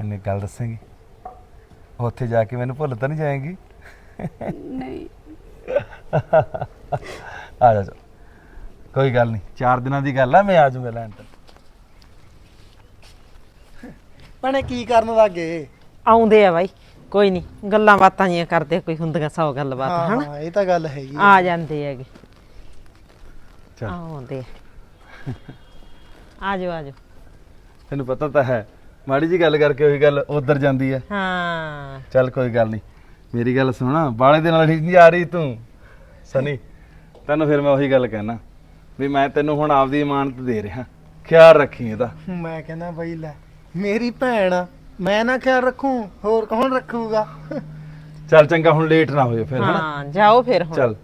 Speaker 2: ਮੈਨੂੰ ਗੱਲ ਦੱਸੇਂਗੀ? ਉੱਥੇ ਜਾ ਕੇ ਮੈਨੂੰ ਭੁੱਲ ਤਾਂ ਨਹੀਂ ਜਾਏਂਗੀ?
Speaker 4: ਨਹੀਂ।
Speaker 2: ਆ ਜਾ ਚੱਲ ਕੋਈ ਗੱਲ ਨਹੀਂ ਚਾਰ ਦਿਨਾਂ ਦੀ ਗੱਲ ਆ ਮੈਂ ਆ ਜਾਊਂਗਾ ਲੈਣ ਤੇ।
Speaker 1: ਭੈਣੇ ਕੀ ਕਰਨ ਲੱਗੇ?
Speaker 3: ਆਉਂਦੇ ਆ ਬਾਈ ਕੋਈ ਨਹੀਂ। ਗੱਲਾਂ ਬਾਤਾਂ ਜੀਆਂ ਕਰਦੇ ਕੋਈ ਹੁੰਦੀਆਂ ਸੌ ਗੱਲਬਾਤ
Speaker 1: ਹਾਂ
Speaker 3: ਹਨਾ?
Speaker 1: ਹਾਂ ਇਹ ਤਾਂ ਗੱਲ ਹੈਗੀ ਆ।
Speaker 3: ਆ ਜਾਂਦੇ ਹੈਗੇ।
Speaker 2: ਚੱਲ
Speaker 3: ਆਉਂਦੇ ਆ ਜਾਓ ਆ ਜਾਓ
Speaker 2: ਤੈਨੂੰ ਪਤਾ ਤਾਂ ਹੈ ਮਾੜੀ ਜੀ ਗੱਲ ਕਰਕੇ ਉਹੀ ਗੱਲ ਉਧਰ ਜਾਂਦੀ ਹੈ।
Speaker 3: ਹਾਂ।
Speaker 2: ਚੱਲ ਕੋਈ ਗੱਲ ਨਹੀਂ ਮੇਰੀ ਗੱਲ ਸੁਣਾ ਬਾਲੇ ਦੇ ਨਾਲ ਠੀਕ ਨਹੀਂ ਆ ਰਹੀ ਤੂੰ। ਸਨੀ ਤੈਨੂੰ ਫਿਰ ਮੈਂ ਉਹੀ ਗੱਲ ਕਹਿਣਾ ਵੀ ਮੈਂ ਤੈਨੂੰ ਹੁਣ ਆਪਦੀ ਇਮਾਨਤ ਦੇ ਰਿਹਾ ਖਿਆਲ ਰੱਖੀ ਇਹਦਾ।
Speaker 1: ਮੈਂ ਕਹਿੰਦਾ ਬਈ ਲੈ ਮੇਰੀ ਭੈਣ ਆ, ਮੈਂ ਨਾ ਖਿਆਲ ਰੱਖੂੰ ਹੋਰ ਕੌਣ ਰੱਖੂਗਾ?
Speaker 2: ਚੱਲ ਚੰਗਾ ਹੁਣ ਲੇਟ ਨਾ ਹੋਏ ਫਿਰ ਹਨਾ?
Speaker 3: ਹਾਂ ਜਾਓ ਫਿਰ ਹੁਣ।
Speaker 2: ਚੱਲ।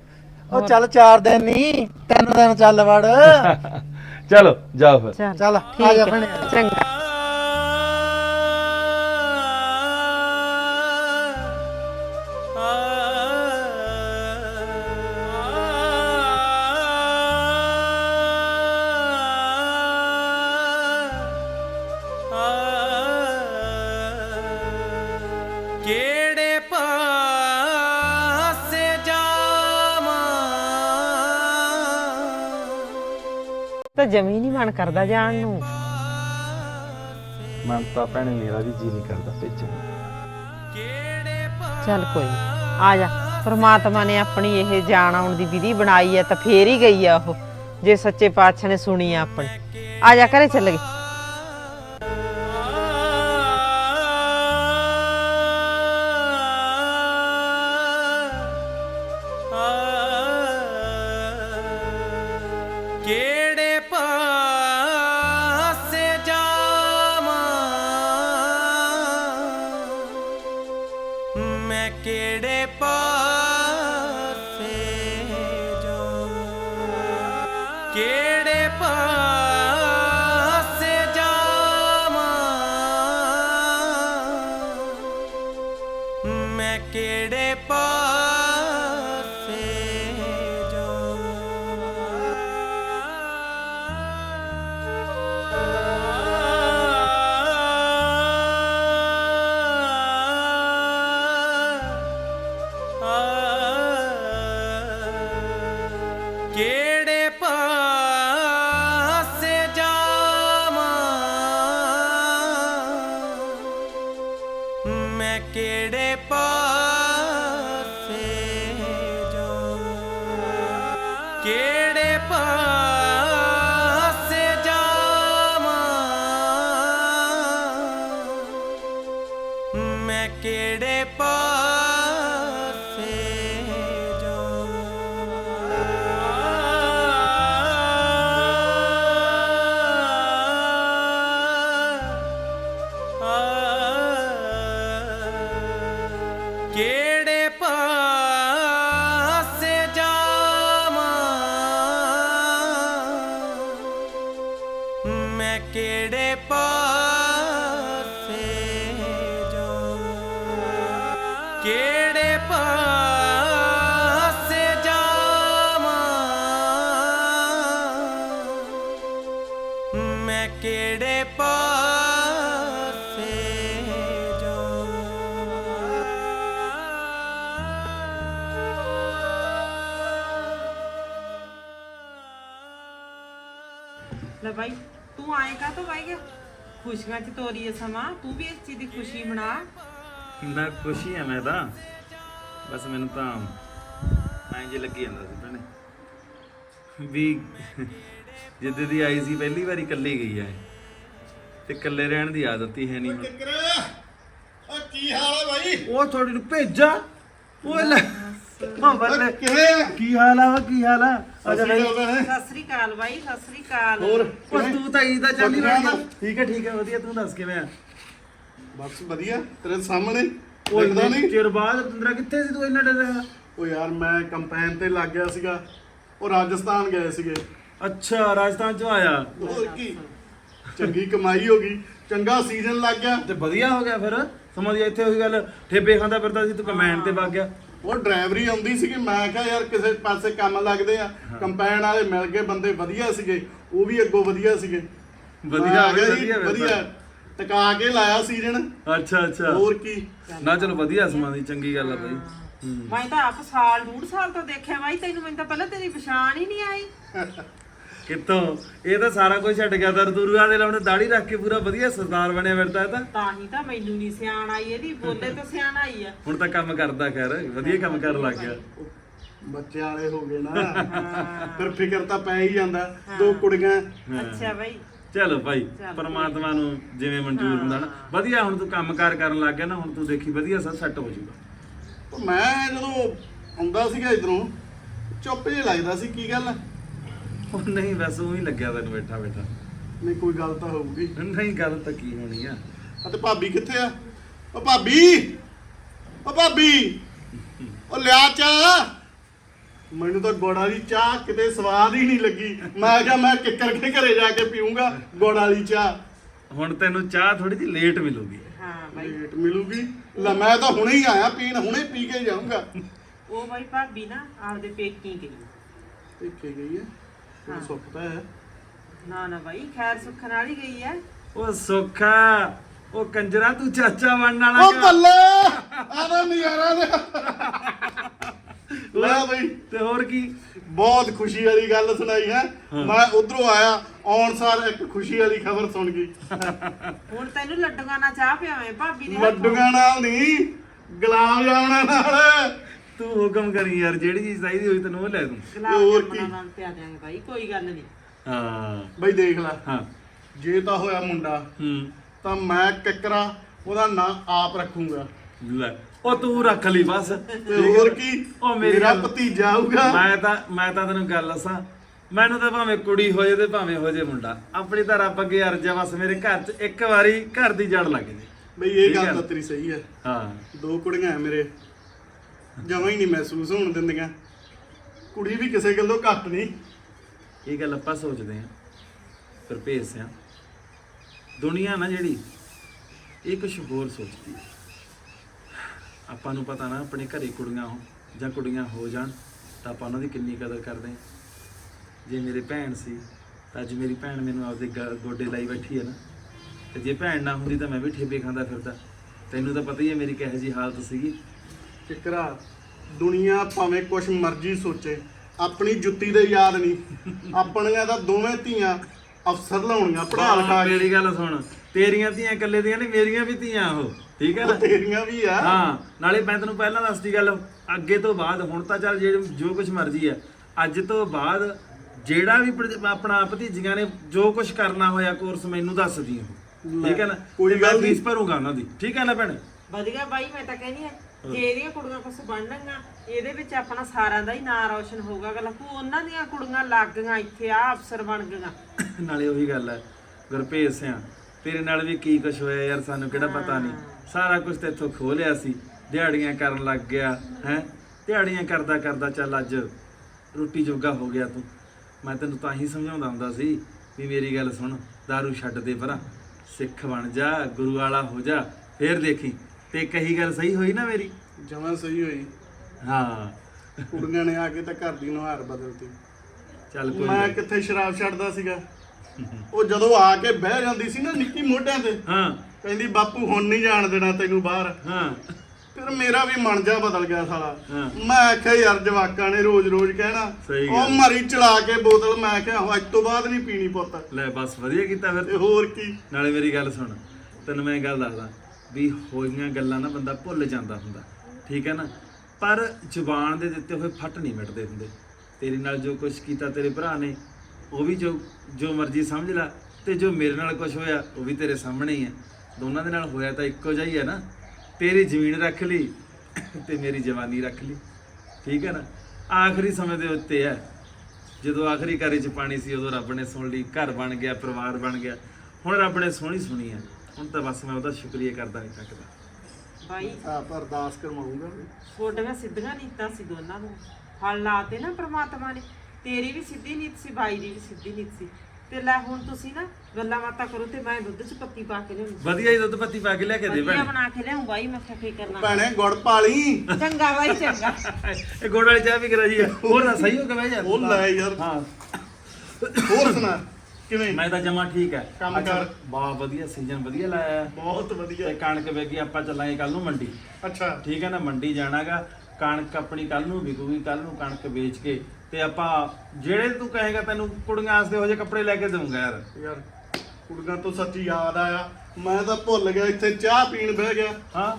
Speaker 1: ਉਹ ਚੱਲ ਚਾਰ ਦਿਨ ਨਹੀਂ ਤਿੰਨ ਦਿਨ ਚੱਲ ਵੜ।
Speaker 2: ਚਲੋ ਜਾਓ ਫਿਰ।
Speaker 3: ਚੱਲ
Speaker 1: ਚੱਲ ਆ ਜਾ। ਭੈਣੇ।
Speaker 3: ਚੰਗਾ। ਤਾਂ ਜਮੀ ਨਹੀਂ ਮਨ ਕਰਦਾ ਜਾਣ ਨੂੰ।
Speaker 2: ਮਨ ਤਾਂ ਭੈਣੇ ਮੇਰਾ ਵੀ ਜੀ ਨਹੀਂ ਕਰਦਾ ਭੇਜਣ
Speaker 3: ਚੱਲ ਕੋਈ ਨੀ, ਆ ਜਾ। ਪ੍ਰਮਾਤਮਾ ਨੇ ਆਪਣੀ ਇਹ ਜਾਣ ਆਉਣ ਦੀ ਵਿਧੀ ਬਣਾਈ ਹੈ ਤਾਂ ਫੇਰ ਹੀ ਗਈ ਆ ਉਹ। ਜੇ ਸੱਚੇ ਪਾਤਸ਼ਾਹ ਨੇ ਸੁਣੀ ਆ ਆਪਣੀ। ਆ ਜਾ ਘਰੇ ਚੱਲ ਗਏ।
Speaker 7: ਕਿਹੜੇ ਪਾ ਕਿਹੜੇ ਪਾਸੇ
Speaker 3: ਲੈ ਬਾਈ ਤੂੰ ਆਏ ਕਾ ਤੋਂ ਬਾਈ ਖੁਸ਼ੀਆਂ ਚ ਤੋਰੀ ਐ ਸਮਾਂ ਤੂੰ ਵੀ ਇਸ ਚੀਜ਼ ਦੀ ਖੁਸ਼ੀ ਮਨਾ।
Speaker 2: ਨਾ ਖੁਸ਼ੀ ਆ ਮੈਂ ਤਾਂ। ਬਸ ਮੈਨੂੰ ਤਾਂ ਐਂ ਜੇ ਲੱਗੀ ਜਾਂਦਾ ਸੀ ਭੈਣੇ। ਵੀ ਜਿੱਦੇ ਦੀ ਆਈ ਸੀ ਪਹਿਲੀ ਵਾਰੀ ਇਕੱਲੀ ਗਈ ਇਹ। ਤੇ ਇਕੱਲੇ ਰਹਿਣ ਦੀ ਆਦਤ ਹੀ ਹੈ ਨਹੀਂ ਹੁਣ।
Speaker 6: ਕਿੱਕਰ! ਓ ਕੀ ਹਾਲ ਹੈ ਬਾਈ?
Speaker 2: ਉਹ ਥੋੜੀ ਨੂੰ ਭੇਜਾ। ਉਹ ਲੈ ਹਾਂ ਬੱਲੇ
Speaker 6: ਕਿਵੇਂ ਆ?
Speaker 2: ਕੀ ਹਾਲ ਆ ਕੀ ਹਾਲ ਆ? ਅਜਾ
Speaker 6: ਭੈਣੇ।
Speaker 3: ਸਤਿ ਸ੍ਰੀ ਅਕਾਲ ਬਾਈ ਸਤਿ ਸ੍ਰੀ ਅਕਾਲ।
Speaker 6: ਹੋਰ
Speaker 2: ਉਹ ਤੂੰ ਤਾਂ ਇਹਦਾ ਚੱਲ ਰਿਹਾ
Speaker 6: ਨਾ?
Speaker 2: ਠੀਕ ਹੈ ਠੀਕ ਹੈ ਵਧੀਆ। ਤੂੰ ਦੱਸ ਕਿਵੇਂ ਆ?
Speaker 6: ਬਸ ਵਧੀਆ। ਤੇਰੇ ਸਾਹਮਣੇ
Speaker 2: ਉਹ
Speaker 6: ਦਿਖਦਾ
Speaker 2: ਇੰਨੇ
Speaker 6: ਨਹੀਂ?
Speaker 2: ਚਿਰ ਬਾਅਦ ਤੰਦਰਾ ਕਿੱਥੇ ਸੀ ਤੂੰ ਇੰਨਾ ਡਰ ਰਿਹਾ?
Speaker 6: ਉਹ ਯਾਰ ਮੈਂ ਕੰਪੈਨ ਤੇ ਲੱਗ ਗਿਆ ਸੀਗਾ। ਉਹ ਰਾਜਸਥਾਨ ਗਏ ਸੀਗੇ।
Speaker 2: ਅੱਛਾ ਰਾਜਸਥਾਨ ਚੋਂ ਆਇਆ?
Speaker 6: ਹੋਰ ਕੀ? ਚੰਗੀ ਕਮਾਈ ਹੋ ਗਈ। ਚੰਗਾ ਸੀਜ਼ਨ ਲੱਗ ਗਿਆ।
Speaker 2: ਤੇ ਵਧੀਆ ਹੋ ਗਿਆ ਫਿਰ। ਸਮਝ ਗਿਆ ਇੱਥੇ ਉਹੀ ਗੱਲ। ਠੇਬੇ ਖਾਂਦਾ ਫਿਰਦਾ ਸੀ ਤੂੰ ਕਮੈਨ ਤੇ ਵਗ ਗਿਆ।
Speaker 6: ਉਹ ਡਰਾਈਵਰੀ ਆਉਂਦੀ ਸੀਗੀ ਮੈਂ ਕਿਹਾ ਯਾਰ ਕਿਸੇ ਪਾਸੇ ਕੰਮ ਲੱਗਦੇ ਆ ਕੰਪੈਨ ਵਾਲੇ ਮਿਲ ਗਏ ਬੰਦੇ ਵਧੀਆ ਸੀਗੇ ਉਹ ਵੀ ਅੱਗੋਂ ਵਧੀਆ ਸੀਗੇ।
Speaker 2: ਵਧੀਆ ਹੋ ਗਿਆ
Speaker 6: ਜੀ,
Speaker 2: ਵਧੀਆ
Speaker 6: ਟਿਕਾ ਕੇ ਲਾਇਆ ਸੀਜ਼ਨ
Speaker 2: ਅੱਛਾ ਅੱਛਾ।
Speaker 6: ਹੋਰ ਕੀ?
Speaker 2: ਨਾ ਚਲੋ ਵਧੀਆ ਸਮਾਂ ਦੀ ਚੰਗੀ ਗੱਲ ਆ ਬਾਈ।
Speaker 3: ਮੈਂ ਤਾਂ ਆਪ ਸਾਲ ਡੂਢ ਸਾਲ ਤੋਂ ਦੇਖਿਆ ਬਾਈ ਤੈਨੂੰ ਮੈਨੂੰ ਤਾਂ ਪਹਿਲਾਂ ਤੇਰੀ ਪਛਾਣ ਹੀ ਨਹੀਂ ਆਈ।
Speaker 2: ਕਿੱਥੋਂ? ਇਹ ਤਾਂ ਸਾਰਾ ਕੁਝ ਛੱਡ ਗਿਆ ਦਰ ਦੁਰੂਆ ਦੇ ਲਾਉਣੇ ਦਾੜੀ ਰੱਖ ਕੇ ਪੂਰਾ ਵਧੀਆ ਸਰਦਾਰ ਬਣਿਆ ਫਿਰਦਾ ਇਹ ਤਾਂ।
Speaker 3: ਤਾਂ ਹੀ ਤਾਂ ਮੈਨੂੰ ਨਹੀਂ ਸਿਆਣ ਆਈ ਇਹਦੀ ਬੋਲੇ ਤਾਂ ਸਿਆਣ ਆਈ ਆ।
Speaker 2: ਹੁਣ ਤਾਂ ਕੰਮ ਕਰਦਾ ਖੈਰ ਵਧੀਆ ਕੰਮ ਕਰਨ ਲੱਗ ਗਿਆ।
Speaker 6: ਬੱਚੇ ਵਾਲੇ ਹੋ ਗਏ ਨਾ। ਫਿਰ ਫਿਕਰ ਤਾਂ ਪੈ ਹੀ ਜਾਂਦਾ ਦੋ ਕੁੜੀਆਂ।
Speaker 3: ਅੱਛਾ ਬਾਈ।
Speaker 2: ਚਲੋ ਭਾਈ। ਪਰਮਾਤਮਾ ਨੂੰ ਜਿਵੇਂ ਮਨਜ਼ੂਰ ਹੁੰਦਾ ਨਾ। ਵਧੀਆ ਹੁਣ ਤੂੰ ਕੰਮਕਾਰ ਕਰਨ ਲੱਗ ਗਿਆ ਨਾ ਹੁਣ ਤੂੰ ਦੇਖੀ ਵਧੀਆ ਸਭ ਸੈੱਟ ਹੋ ਜਾਊਗਾ।
Speaker 6: ਉਹ ਮੈਂ ਜਦੋਂ ਆਉਂਦਾ ਸੀਗਾ ਇਧਰੋਂ ਚੁੱਪ ਜਿਹਾ ਲੱਗਦਾ ਸੀ ਕੀ ਗੱਲ
Speaker 2: ਉਹ ਨਹੀਂ ਬਸ ਉਹ ਹੀ ਲੱਗਿਆ ਤੈਨੂੰ ਬੈਠਾ ਬੈਠਾ।
Speaker 6: ਨਹੀਂ ਕੋਈ ਗੱਲ ਤਾਂ ਹੋਊਗੀ।
Speaker 2: ਨਹੀਂ ਗੱਲ ਤਾਂ ਕੀ ਹੋਣੀ ਆ।
Speaker 6: ਅਤੇ ਭਾਬੀ ਕਿੱਥੇ ਆ? ਉਹ ਭਾਬੀ! ਉਹ ਭਾਬੀ! ਉਹ ਲਿਆ ਚਾਹ। ਮੈਨੂੰ ਤਾਂ ਗੁੜ ਵਾਲੀ ਚਾਹ ਕਿਤੇ ਸਵਾਦ ਹੀ ਨਹੀਂ ਲੱਗੀ। ਮੈਂ ਕਿਹਾ ਮੈਂ ਕਿੱਕਰ ਕੇ ਘਰੇ ਜਾ ਕੇ ਪੀਊਂਗਾ ਗੁੜ ਵਾਲੀ ਚਾਹ।
Speaker 2: ਹੁਣ ਤੈਨੂੰ ਚਾਹ ਥੋੜੀ ਜਿਹੀ ਲੇਟ ਮਿਲੂਗੀ।
Speaker 3: ਹਾਂ ਬਾਈ।
Speaker 6: ਲੇਟ ਮਿਲੂਗੀ? ਲੈ ਮੈਂ ਤਾਂ ਹੁਣੇ ਹੀ ਆਇਆ ਪੀਣ ਹੁਣੇ ਪੀ ਕੇ ਜਾਊਂਗਾ।
Speaker 3: ਉਹ ਬਾਈ ਭਾਬੀ ਨਾ ਆਪਦੇ ਪੇਕੀ ਗਈ।
Speaker 6: ਦੇਖੇ ਗਈ ਹੈ? ਸੁੱਖ ਤਾਂ ਹੈ।
Speaker 3: ਨਾ ਨਾ ਬਾਈ ਖੈਰ ਸੁੱਖ ਨਾਲ ਹੀ ਗਈ ਹੈ
Speaker 2: ਉਹ ਸੁੱਖਾ ਉਹ ਕੰਜਰਾ ਤੂੰ ਚਾਚਾ ਬਣਨ ਵਾਲਾ
Speaker 6: ਉਹ
Speaker 2: ਕਿਉਂ?
Speaker 6: ਬੱਲੇ ਆਦਾ ਨਜ਼ਾਰਾ ਦੇ ਲੈ ਬਈ।
Speaker 2: ਤੇ ਹੋਰ ਕੀ?
Speaker 6: ਬਹੁਤ ਖੁਸ਼ੀ ਵਾਲੀ ਗੱਲ ਸੁਣਾਈ ਹੈ। ਮੈਂ ਉਧਰੋਂ ਆਇਆ ਆਉਣ ਸਾਰ ਇੱਕ ਖੁਸ਼ੀ ਵਾਲੀ ਖਬਰ ਸੁਣ ਗਈ।
Speaker 3: ਹੁਣ ਤੈਨੂੰ ਲੱਡੂਆਂ ਨਾਲ ਚਾਹ ਪਿਆਵੇਂ ਭਾਬੀ ਦੇ।
Speaker 6: ਲੱਡੂਆਂ ਨਾਲ ਨਹੀਂ ਗੁਲਾਬ ਜਾਮਣਾ ਨਾਲ।
Speaker 2: ਤੂੰ ਹੁਕਮ ਕਰੀ ਯਾਰ ਜਿਹੜੀ ਚੀਜ਼ ਚਾਹੀਦੀ ਹੋਈ ਤੈਨੂੰ ਉਹ ਲੈ ਦੂੰ
Speaker 6: ਹੋਰ ਕੀ?
Speaker 3: ਨਾਲ ਪਿਆ ਦਿਆਂਗੇ ਬਾਈ ਕੋਈ ਗੱਲ ਨਹੀਂ।
Speaker 2: ਹਾਂ।
Speaker 6: ਬਈ ਦੇਖ ਲੈ।
Speaker 2: ਹਾਂ।
Speaker 6: ਜੇ ਤਾਂ ਹੋਇਆ ਮੁੰਡਾ
Speaker 2: ਹੂੰ।
Speaker 6: ਤਾਂ ਮੈਂ ਕਿੱਕਰਾ ਉਹਦਾ ਨਾਂ ਆਪ ਰੱਖੂੰਗਾ।
Speaker 2: ਲੈ ਉਹ ਤੂੰ ਰੱਖ ਲਈ ਬਸ।
Speaker 6: ਤੇ ਹੋਰ ਕੀ?
Speaker 2: ਉਹ ਮੇਰੀ
Speaker 6: ਭਤੀਜਾ ਆਊਗਾ।
Speaker 2: ਮੈਂ ਤਾਂ ਮੈਂ ਤਾਂ ਤੈਨੂੰ ਗੱਲ ਦੱਸਾਂ। ਮੈਨੂੰ ਤਾਂ ਭਾਵੇਂ ਕੁੜੀ ਹੋ ਜੇ ਤੇ ਭਾਵੇਂ ਹੋ ਜੇ ਮੁੰਡਾ। ਆਪਣੀ ਤਾਂ ਰੱਬ ਅੱਗੇ ਅਰਜ਼ ਆ ਬਸ ਮੇਰੇ ਘਰ 'ਚ ਇੱਕ ਵਾਰੀ ਘਰ ਦੀ ਜੜ ਲੱਗ ਜੇ।
Speaker 6: ਬਈ ਇਹ ਗੱਲ। ਤਾਂ ਤੇਰੀ ਸਹੀ ਹੈ।
Speaker 2: ਹਾਂ।
Speaker 6: ਦੋ ਕੁੜੀਆਂ ਹੈ ਮੇਰੇ। ਜਮਾਂ ਹੀ ਨਹੀਂ ਮਹਿਸੂਸ ਹੋਣ ਦਿੰਦੀਆਂ। ਕੁੜੀ ਵੀ ਕਿਸੇ ਗੱਲੋਂ ਘੱਟ ਨਹੀਂ।
Speaker 2: ਇਹ ਗੱਲ ਆਪਾਂ ਸੋਚਦੇ ਆਂ ਫਿਰ ਭੇਜਦੇ ਦੁਨੀਆ ਨਾ ਜਿਹੜੀ, ਇਹ ਕੁਝ ਹੋਰ ਸੋਚਦੀ ਹੈ। ਆਪਾਂ ਨੂੰ ਪਤਾ ਨਾ, ਆਪਣੇ ਘਰੇ ਕੁੜੀਆਂ ਹੋ ਜਾਂ ਕੁੜੀਆਂ ਹੋ ਜਾਣ, ਤਾਂ ਆਪਾਂ ਉਹਨਾਂ ਦੀ ਕਿੰਨੀ ਕਦਰ ਕਰਦੇ ਹਾਂ। ਜੇ ਮੇਰੇ ਭੈਣ ਸੀ, ਤਾਂ ਅੱਜ ਮੇਰੀ ਭੈਣ ਮੈਨੂੰ ਆਪਦੇ ਗ- ਗੋਡੇ ਲਾਈ ਬੈਠੀ ਹੈ ਨਾ। ਤੇ ਜੇ ਭੈਣ ਨਾ ਹੁੰਦੀ ਤਾਂ ਮੈਂ ਵੀ ਠੇਬੇ ਖਾਂਦਾ ਫਿਰਦਾ। ਤੈਨੂੰ ਤਾਂ ਪਤਾ ਹੀ ਹੈ, ਮੇਰੀ ਕਿਹੋ ਜਿਹੀ ਹਾਲਤ ਸੀਗੀ।
Speaker 6: ਕਿਕਰਾ ਦੁਨੀਆ ਭਾਵੇਂ ਕੁਛ ਮਰਜ਼ੀ ਸੋਚੇ ਆਪਣੀ ਜੁੱਤੀ ਦੇ ਯਾਦ ਨਹੀਂ। ਆਪਣੀਆਂ ਤਾਂ ਦੋਵੇਂ ਧੀਆਂ ਅਫਸਰ ਲਾਉਣੀਆਂ ਪੜ੍ਹਾ ਲਿਖਾ ਕੇ।
Speaker 2: ਮੇਰੀ ਗੱਲ ਸੁਣ ਤੇਰੀਆਂ ਧੀਆਂ ਇਕੱਲੇ ਦੀਆਂ ਨਹੀਂ ਮੇਰੀਆਂ ਵੀ ਧੀਆਂ ਉਹ ਠੀਕ ਹੈ ਨਾ?
Speaker 6: ਤੇਰੀਆਂ ਵੀ ਆ।
Speaker 2: ਹਾਂ ਨਾਲੇ ਮੈਂ ਤੈਨੂੰ ਪਹਿਲਾਂ ਦੱਸਦੀ ਗੱਲ ਅੱਗੇ ਤੋਂ ਬਾਅਦ ਹੁਣ ਤਾਂ ਚੱਲ ਜੇ ਜੋ ਕੁਝ ਮਰਜ਼ੀ ਆ ਅੱਜ ਤੋਂ ਬਾਅਦ ਜਿਹੜਾ ਵੀ ਆਪਣਾ ਭਤੀਜੀਆਂ ਨੇ ਜੋ ਕੁਝ ਕਰਨਾ ਹੋਇਆ ਕੋਰਸ ਮੈਨੂੰ ਦੱਸ ਦੀ ਉਹ ਠੀਕ ਹੈ ਨਾ?
Speaker 6: ਕੋਈ
Speaker 2: ਤੇ ਮੈਂ
Speaker 6: ਗੱਲ ਨਹੀਂ।
Speaker 2: ਫੀਸ ਭਰੂੰਗਾ ਉਹਨਾਂ ਦੀ ਠੀਕ ਹੈ ਨਾ ਭੈਣ?
Speaker 3: ਵਧੀਆ ਬਾਈ ਮੈਂ ਤਾਂ ਕਹਿੰਦੀ ਆ ਜੇ ਇਹਦੀਆਂ ਕੁੜੀਆਂ ਕੁਛ ਬਣਨਗੀਆਂ ਇਹਦੇ ਵਿੱਚ ਆਪਣਾ ਸਾਰਿਆਂ ਦਾ ਹੀ ਨਾਂ ਰੌਸ਼ਨ ਹੋਊਗਾ ਗੱਲ ਕੋ ਉਹਨਾਂ ਦੀਆਂ ਕੁੜੀਆਂ ਲੱਗ ਗਈਆਂ ਇੱਥੇ ਆ ਅਫਸਰ ਬਣ ਗਈਆਂ।
Speaker 2: ਨਾਲੇ ਉਹੀ ਗੱਲ ਹੈ ਗੁਰਪ੍ਰੀਤ ਸਿਆ ਤੇਰੇ ਨਾਲ ਵੀ ਕੀ ਕੁਝ ਹੋਇਆ ਯਾਰ ਸਾਨੂੰ ਕਿਹੜਾ ਪਤਾ ਨਹੀਂ। ਸਾਰਾ ਕੁਝ ਤੇ ਇੱਥੋਂ ਖੋ ਲਿਆ ਸੀ ਦਿਹਾੜੀਆਂ ਕਰਨ ਲੱਗ ਗਿਆ ਹੈ? ਦਿਹਾੜੀਆਂ ਕਰਦਾ ਕਰਦਾ ਚੱਲ ਅੱਜ ਰੋਟੀ ਜੋਗਾ ਹੋ ਗਿਆ ਤੂੰ। ਮੈਂ ਤੈਨੂੰ ਤਾਂ ਹੀ ਸਮਝਾਉਂਦਾ ਹੁੰਦਾ ਸੀ ਵੀ ਮੇਰੀ ਗੱਲ ਸੁਣ दारू ਛੱਡ ਦੇ ਪਰਾਂ। ਸਿੱਖ ਬਣ ਜਾ ਗੁਰੂ ਵਾਲਾ ਹੋ ਜਾ ਫੇਰ ਦੇਖੀ। ਤੇ ਕਹੀ ਗੱਲ ਸਹੀ ਹੋਈ ਨਾ ਮੇਰੀ?
Speaker 6: ਜਮਾਂ ਸਹੀ ਹੋਈ।
Speaker 2: ਹਾਂ।
Speaker 6: ਕੁੜੀਆਂ ਨੇ ਆ ਕੇ ਤਾਂ ਘਰ ਦੀ ਨੁਹਾਰ ਬਦਲਤੀ।
Speaker 2: ਚੱਲ ਕੋਈ
Speaker 6: ਮੈਂ ਕਿੱਥੇ ਸ਼ਰਾਬ ਛੱਡਦਾ ਸੀਗਾ। ਉਹ ਜਦੋਂ ਆ ਕੇ ਬਹਿ ਜਾਂਦੀ ਸੀ ਨਾ ਨਿੱਕੀ ਮੋਢਿਆਂ ਤੇ
Speaker 2: ਹਾਂ।
Speaker 6: ਕਹਿੰਦੀ ਬਾਪੂ ਹੁਣ ਨਹੀਂ ਜਾਣ ਦੇਣਾ ਤੈਨੂੰ ਬਾਹਰ।
Speaker 2: ਹਾਂ।
Speaker 6: ਫਿਰ ਮੇਰਾ ਵੀ ਮਨ ਜਾ ਬਦਲ ਗਿਆ ਸਾਲਾ। ਮੈਂ ਆਖਿਆ ਯਾਰ ਜਵਾਕਾਂ ਨੇ ਰੋਜ਼-ਰੋਜ਼ ਕਹਿਣਾ। ਉਹ। ਮਰੀ ਚਲਾ ਕੇ ਬੋਤਲ ਮੈਂ ਕਿਹਾ ਅੱਜ ਤੋਂ ਬਾਅਦ ਨਹੀਂ ਪੀਣੀ ਪੁੱਤ।
Speaker 2: ਲੈ ਬਸ ਵਧੀਆ ਕੀਤਾ ਫਿਰ।
Speaker 6: ਤੇ ਹੋਰ ਕੀ।
Speaker 2: ਨਾਲੇ ਮੇਰੀ ਗੱਲ ਸੁਣ। ਤੈਨੂੰ ਮੈਂ ਗੱਲ ਦੱਸਦਾ। ਵੀ ਹੋਈਆਂ ਗੱਲਾਂ ਨਾ ਬੰਦਾ ਭੁੱਲ ਜਾਂਦਾ ਹੁੰਦਾ, ਠੀਕ ਹੈ ਨਾ? ਪਰ ਜ਼ੁਬਾਨ ਦੇ ਦਿੱਤੇ ਹੋਏ ਫੱਟ ਨਹੀਂ ਮਿਟਦੇ ਹੁੰਦੇ। ਤੇਰੇ ਨਾਲ ਜੋ ਕੁਝ ਕੀਤਾ ਤੇਰੇ ਭਰਾ ਨੇ, ਉਹ ਵੀ ਜੋ ਜੋ ਮਰਜ਼ੀ ਸਮਝ ਲੈ, ਤੇ ਜੋ ਮੇਰੇ ਨਾਲ ਕੁਝ ਹੋਇਆ, ਉਹ ਵੀ ਤੇਰੇ ਸਾਹਮਣੇ ਹੀ ਹੈ। ਦੋਨਾਂ ਦੇ ਨਾਲ ਹੋਇਆ ਤਾਂ ਇੱਕੋ ਜਿਹਾ ਹੀ ਹੈ ਨਾ। ਤੇਰੀ ਜ਼ਮੀਨ ਰੱਖ ਲਈ ਤੇ ਮੇਰੀ ਜਵਾਨੀ ਰੱਖ ਲਈ, ਠੀਕ ਹੈ ਨਾ? ਆਖਰੀ ਸਮੇਂ ਦੇ ਉੱਤੇ ਹੈ। ਜਦੋਂ ਆਖਰੀ ਘਰੇ ਚ ਪਾਣੀ ਸੀ, ਉਦੋਂ ਰੱਬ ਨੇ ਸੁਣ ਲਈ, ਘਰ ਬਣ ਗਿਆ, ਪਰਿਵਾਰ ਬਣ ਗਿਆ। ਹੁਣ ਰੱਬ ਨੇ ਸੋਹਣੀ ਸੁਣੀ ਹੈ। ਹੁਣ ਤਾਂ ਬਸ ਮੈਂ ਉਹਦਾ ਸ਼ੁਕਰੀਆ ਕਰਦਾ ਨਹੀਂ ਥੱਕਦਾ
Speaker 3: ਬਾਈ।
Speaker 6: ਆਪ ਅਰਦਾਸ ਕਰਵਾਉਂਗਾ
Speaker 3: ਛੋਟੀਆਂ ਸਿੱਧੀਆਂ ਨੀਤਾਂ ਸੀ ਦੋਨਾਂ ਨੂੰ। ਹਲ ਲਾਤੇ ਨਾ ਪ੍ਰਮਾਤਮਾ ਨੇ। ਤੇਰੀ ਵੀ ਸਿੱਧੀ ਨੀਤ ਸੀ ਬਾਈ ਦੀ ਵੀ ਸਿੱਧੀ ਨੀਤ ਸੀ। ਤੇ ਲੈ ਹੁਣ ਤੁਸੀਂ ਨਾ ਗੱਲਾਂ ਬਾਤਾਂ ਕਰੋ ਤੇ ਮੈਂ ਦੁੱਧ 'ਚ ਪੱਤੀ ਪਾ ਕੇ ਲਿਆਉਂਗੀ
Speaker 2: ਵਧੀਆ ਹੀ ਦੁੱਧ ਪੱਤੀ ਪਾ ਕੇ ਲਿਆ ਕੇ ਦੇ
Speaker 3: ਵਧੀਆ
Speaker 2: ਭੈਣ।
Speaker 3: ਬਣਾ ਕੇ ਲਿਆਉਂ ਬਾਈ ਮੈਂ ਕਿਹਾ ਕੀ ਕਰਨਾ।
Speaker 6: ਭੈਣੇ ਗੁੜ ਪਾਲੀ
Speaker 3: ਚੰਗਾ ਬਾਈ ਚੰਗਾ।
Speaker 2: ਇਹ ਗੋੜ ਵਾਲੀ ਚਾਹ ਵੀ ਕਰਾ ਜੀ ਹੋਰ ਨਾ ਸਹੀ ਹੋ ਕੇ ਬਹਿ ਜਾ
Speaker 6: ਉਹ ਲੈ ਯਾਰ।
Speaker 2: ਹਾਂ।
Speaker 6: ਹੋਰ ਸੁਣਾ। ਕਿਵੇਂ?
Speaker 2: ਮੈਂ ਤਾਂ ਜਮਾ ਠੀਕ ਹੈ
Speaker 6: ਕੰਮ ਕਾਰ?
Speaker 2: ਵਾਹ ਵਧੀਆ ਸੀਜ਼ਨ ਵਧੀਆ ਲਾਇਆ ਹੈ।
Speaker 6: ਬਹੁਤ ਵਧੀਆ।
Speaker 2: ਤੇ ਕਣਕ ਵੇਗੀ ਆਪਾਂ ਚੱਲਾਂਗੇ ਕੱਲ ਨੂੰ ਮੰਡੀ।
Speaker 6: ਅੱਛਾ।
Speaker 2: ਠੀਕ ਹੈ ਨਾ ਮੰਡੀ ਜਾਣਾਗਾ। ਕਣਕ ਆਪਣੀ ਕੱਲ ਨੂੰ ਵਿਕੂਗੀ ਕੱਲ ਨੂੰ ਕਣਕ ਵੇਚ ਕੇ। ਤੇ ਆਪਾਂ ਜਿਹੜੇ ਤੂੰ ਕਹੇਗਾ ਤੈਨੂੰ ਕੁੜੀਆਂ ਵਾਸਤੇ ਹੋ ਜੇ ਕੱਪੜੇ ਲੈ ਕੇ ਦਊਂਗਾ ਯਾਰ।
Speaker 6: ਯਾਰ ਕੁੜੀਆਂ ਤੋਂ ਸੱਚੀ ਯਾਦ ਆਇਆ। ਮੈਂ ਤਾਂ ਭੁੱਲ ਗਿਆ ਇੱਥੇ ਚਾਹ ਪੀਣ ਬਹਿ ਗਿਆ।
Speaker 2: ਹਾਂ?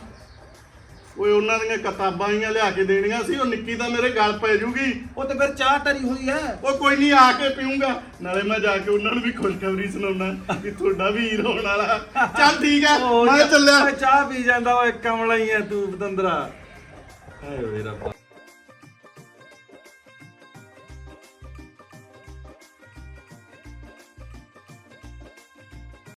Speaker 6: ਓਏ ਉਹਨਾਂ ਦੀਆਂ ਕਿਤਾਬਾਂ ਹੀ ਲਿਆ ਕੇ ਦੇਣੀਆਂ ਸੀ ਉਹ ਨਿੱਕੀ ਤਾਂ ਮੇਰੇ ਗਲ ਪੈ ਜੂਗੀ।
Speaker 2: ਉਹ ਤੇ ਫਿਰ ਚਾਹ ਟਰੀ ਹੋਈ ਹੈ।
Speaker 6: ਉਹ ਕੋਈ ਨਹੀਂ ਆ ਕੇ ਪੀਊਂਗਾ। ਨਾਲੇ ਮੈਂ ਜਾ ਕੇ ਉਹਨਾਂ ਨੂੰ ਵੀ ਖੁਸ਼ਖਬਰੀ ਸੁਣਾਉਣਾ ਕਿ ਤੁਹਾਡਾ ਵੀ ਹੀਰ ਹੋਣ ਵਾਲਾ। ਚੱਲ ਠੀਕ ਹੈ ਮੈਂ ਚੱਲਿਆ।
Speaker 2: ਓਏ ਚਾਹ ਪੀ ਜਾਂਦਾ ਓਏ ਕਮਲਾ ਹੀ ਐ ਤੂੰ ਬਤੰਦਰਾ ਹਾਏ ਓਏ ਰੱਬਾ।